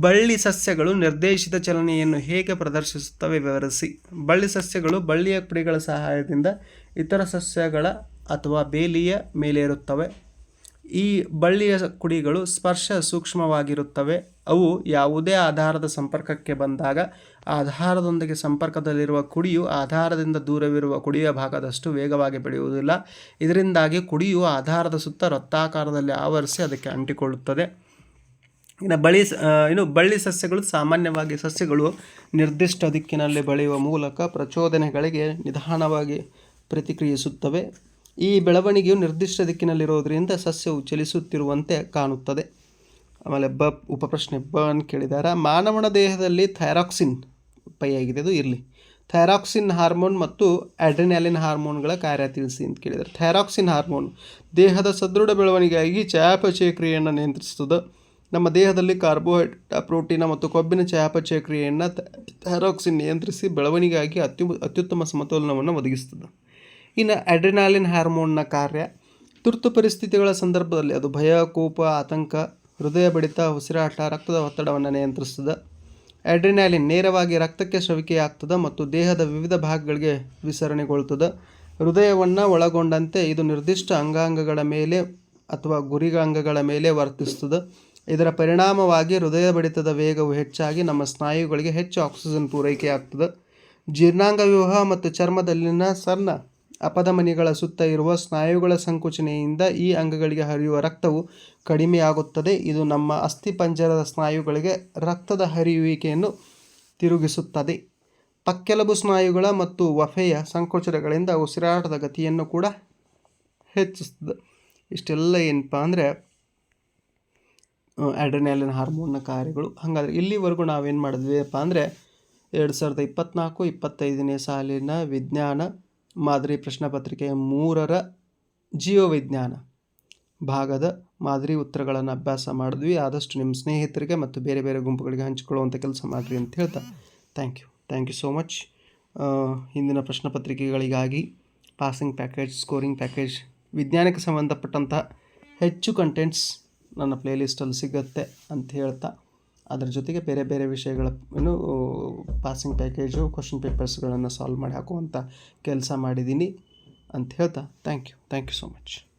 ಬಳ್ಳಿ ಸಸ್ಯಗಳು ನಿರ್ದೇಶಿತ ಚಲನೆಯನ್ನು ಹೇಗೆ ಪ್ರದರ್ಶಿಸುತ್ತವೆ ವಿವರಿಸಿ. ಬಳ್ಳಿ ಸಸ್ಯಗಳು ಬಳ್ಳಿಯ ಪುಡಿಗಳ ಸಹಾಯದಿಂದ ಇತರ ಸಸ್ಯಗಳ ಅಥವಾ ಬೇಲಿಯ ಮೇಲೆ ಇರುತ್ತವೆ. ಈ ಬಳ್ಳಿಯ ಕುಡಿಗಳು ಸ್ಪರ್ಶ ಸೂಕ್ಷ್ಮವಾಗಿರುತ್ತವೆ. ಅವು ಯಾವುದೇ ಆಧಾರದ ಸಂಪರ್ಕಕ್ಕೆ ಬಂದಾಗ ಆಧಾರದೊಂದಿಗೆ ಸಂಪರ್ಕದಲ್ಲಿರುವ ಕುಡಿಯು ಆಧಾರದಿಂದ ದೂರವಿರುವ ಕುಡಿಯ ಭಾಗದಷ್ಟು ವೇಗವಾಗಿ ಬೆಳೆಯುವುದಿಲ್ಲ. ಇದರಿಂದಾಗಿ ಕುಡಿಯು ಆಧಾರದ ಸುತ್ತ ವೃತ್ತಾಕಾರದಲ್ಲಿ ಆವರಿಸಿ ಅದಕ್ಕೆ ಅಂಟಿಕೊಳ್ಳುತ್ತದೆ. ಇನ್ನು ಬಳ್ಳಿ ಸ- ಇನ್ನು ಬಳ್ಳಿ ಸಸ್ಯಗಳು ಸಾಮಾನ್ಯವಾಗಿ ಸಸ್ಯಗಳು ನಿರ್ದಿಷ್ಟ ದಿಕ್ಕಿನಲ್ಲಿ ಬೆಳೆಯುವ ಮೂಲಕ ಪ್ರಚೋದನೆಗಳಿಗೆ ನಿಧಾನವಾಗಿ ಪ್ರತಿಕ್ರಿಯಿಸುತ್ತವೆ. ಈ ಬೆಳವಣಿಗೆಯು ನಿರ್ದಿಷ್ಟ ದಿಕ್ಕಿನಲ್ಲಿರೋದರಿಂದ ಸಸ್ಯವು ಚಲಿಸುತ್ತಿರುವಂತೆ ಕಾಣುತ್ತದೆ. ಆಮೇಲೆ ಬ, ಉಪಪ್ರಶ್ನೆ ಬ ಅಂತ ಕೇಳಿದ್ದಾರೆ ಮಾನವನ ದೇಹದಲ್ಲಿ ಥೈರಾಕ್ಸಿನ್ ಪೈಯಾಗಿದೆ ಅದು ಇರಲಿ. ಥೈರಾಕ್ಸಿನ್ ಹಾರ್ಮೋನ್ ಮತ್ತು ಅಡ್ರಿನಾಲಿನ್ ಹಾರ್ಮೋನ್ಗಳ ಕಾರ್ಯ ತಿಳಿಸಿ ಅಂತ ಕೇಳಿದ್ದಾರೆ ಥೈರಾಕ್ಸಿನ್ ಹಾರ್ಮೋನ್ ದೇಹದ ಸದೃಢ ಬೆಳವಣಿಗೆಯಾಗಿ ಚಯಾಪಚಯ ಕ್ರಿಯೆಯನ್ನು ನಿಯಂತ್ರಿಸುತ್ತದೆ. ನಮ್ಮ ದೇಹದಲ್ಲಿ ಕಾರ್ಬೋಹೈಡ್ರೇಟ್, ಪ್ರೋಟೀನ ಮತ್ತು ಕೊಬ್ಬಿನ ಚಯಾಪಚಯ ಕ್ರಿಯೆಯನ್ನು ಥೈರಾಕ್ಸಿನ್ ನಿಯಂತ್ರಿಸಿ ಬೆಳವಣಿಗೆಯಾಗಿ ಅತ್ಯು ಅತ್ಯುತ್ತಮ ಸಮತೋಲನವನ್ನು ಒದಗಿಸುತ್ತದೆ. ಇನ್ನು ಅಡ್ರಿನಾಲಿನ್ ಹಾರ್ಮೋನ್ನ ಕಾರ್ಯ. ತುರ್ತು ಪರಿಸ್ಥಿತಿಗಳ ಸಂದರ್ಭದಲ್ಲಿ ಅದು ಭಯ, ಕೋಪ, ಆತಂಕ, ಹೃದಯ ಬಡಿತ, ಉಸಿರಾಟ, ರಕ್ತದ ಒತ್ತಡವನ್ನು ನಿಯಂತ್ರಿಸ್ತದೆ ಅಡ್ರಿನಾಲಿನ್ ನೇರವಾಗಿ ರಕ್ತಕ್ಕೆ ಸ್ರವಿಕೆಯಾಗ್ತದೆ ಮತ್ತು ದೇಹದ ವಿವಿಧ ಭಾಗಗಳಿಗೆ ವಿಸರಣೆಗೊಳ್ತದೆ. ಹೃದಯವನ್ನು ಒಳಗೊಂಡಂತೆ ಇದು ನಿರ್ದಿಷ್ಟ ಅಂಗಾಂಗಗಳ ಮೇಲೆ ಅಥವಾ ಗುರಿಗಾಂಗಗಳ ಮೇಲೆ ವರ್ತಿಸ್ತದೆ ಇದರ ಪರಿಣಾಮವಾಗಿ ಹೃದಯ ಬಡಿತದ ವೇಗವು ಹೆಚ್ಚಾಗಿ ನಮ್ಮ ಸ್ನಾಯುಗಳಿಗೆ ಹೆಚ್ಚು ಆಕ್ಸಿಜನ್ ಪೂರೈಕೆ ಪೂರೈಕೆಯಾಗ್ತದೆ. ಜೀರ್ಣಾಂಗ ವ್ಯೂಹ ಮತ್ತು ಚರ್ಮದಲ್ಲಿನ ಸಣ್ಣ ಅಪಧಮನಿಗಳ ಸುತ್ತ ಇರುವ ಸ್ನಾಯುಗಳ ಸಂಕುಚನೆಯಿಂದ ಈ ಅಂಗಗಳಿಗೆ ಹರಿಯುವ ರಕ್ತವು ಕಡಿಮೆಯಾಗುತ್ತದೆ. ಇದು ನಮ್ಮ ಅಸ್ಥಿಪಂಜರದ ಸ್ನಾಯುಗಳಿಗೆ ರಕ್ತದ ಹರಿಯುವಿಕೆಯನ್ನು ತಿರುಗಿಸುತ್ತದೆ. ಪಕ್ಕೆಲುಬು ಸ್ನಾಯುಗಳ ಮತ್ತು ವಫೆಯ ಸಂಕೋಚನಗಳಿಂದ ಉಸಿರಾಟದ ಗತಿಯನ್ನು ಕೂಡ ಹೆಚ್ಚಿಸ್ತದೆ ಇಷ್ಟೆಲ್ಲ ಏನಪ್ಪ ಅಂದರೆ ಅಡ್ರಿನಾಲಿನ್ ಹಾರ್ಮೋನ್ನ ಕಾರ್ಯಗಳು. ಹಾಗಾದರೆ ಇಲ್ಲಿವರೆಗೂ ನಾವೇನು ಮಾಡಿದ್ವಿಪ್ಪ ಅಂದರೆ, ಎರಡು ಸಾವಿರದ ಇಪ್ಪತ್ತ್ನಾಲ್ಕು ಇಪ್ಪತ್ತೈದನೇ ಸಾಲಿನ ವಿಜ್ಞಾನ ಮಾದರಿ ಪ್ರಶ್ನೆಪತ್ರಿಕೆ ಮೂರರ ಜೀವವಿಜ್ಞಾನ ಭಾಗದ ಮಾದರಿ ಉತ್ತರಗಳನ್ನು ಅಭ್ಯಾಸ ಮಾಡಿದ್ವಿ. ಆದಷ್ಟು ನಿಮ್ಮ ಸ್ನೇಹಿತರಿಗೆ ಮತ್ತು ಬೇರೆ ಬೇರೆ ಗುಂಪುಗಳಿಗೆ ಹಂಚಿಕೊಳ್ಳುವಂಥ ಕೆಲಸ ಮಾಡಿರಿ ಅಂತ ಹೇಳ್ತಾ thank you thank you so much ಹಿಂದಿನ ಪ್ರಶ್ನೆಪತ್ರಿಕೆಗಳಿಗಾಗಿ ಪಾಸಿಂಗ್ ಪ್ಯಾಕೇಜ್ ಸ್ಕೋರಿಂಗ್ ಪ್ಯಾಕೇಜ್ ವಿಜ್ಞಾನಕ್ಕೆ ಸಂಬಂಧಪಟ್ಟಂತಹ ಹೆಚ್ಚು ಕಂಟೆಂಟ್ಸ್ ನನ್ನ ಪ್ಲೇಲಿಸ್ಟಲ್ಲಿ ಸಿಗುತ್ತೆ ಅಂತ ಹೇಳ್ತಾ ಅದರ ಜೊತೆಗೆ ಬೇರೆ ಬೇರೆ ವಿಷಯಗಳ ಏನು ಪಾಸಿಂಗ್ ಪ್ಯಾಕೇಜು ಕ್ವಶನ್ ಪೇಪರ್ಸ್ಗಳನ್ನು ಸಾಲ್ವ್ ಮಾಡಿ ಹಾಕುವಂಥ ಕೆಲಸ ಮಾಡಿದ್ದೀನಿ ಅಂತ ಹೇಳ್ತಾ thank you thank you so much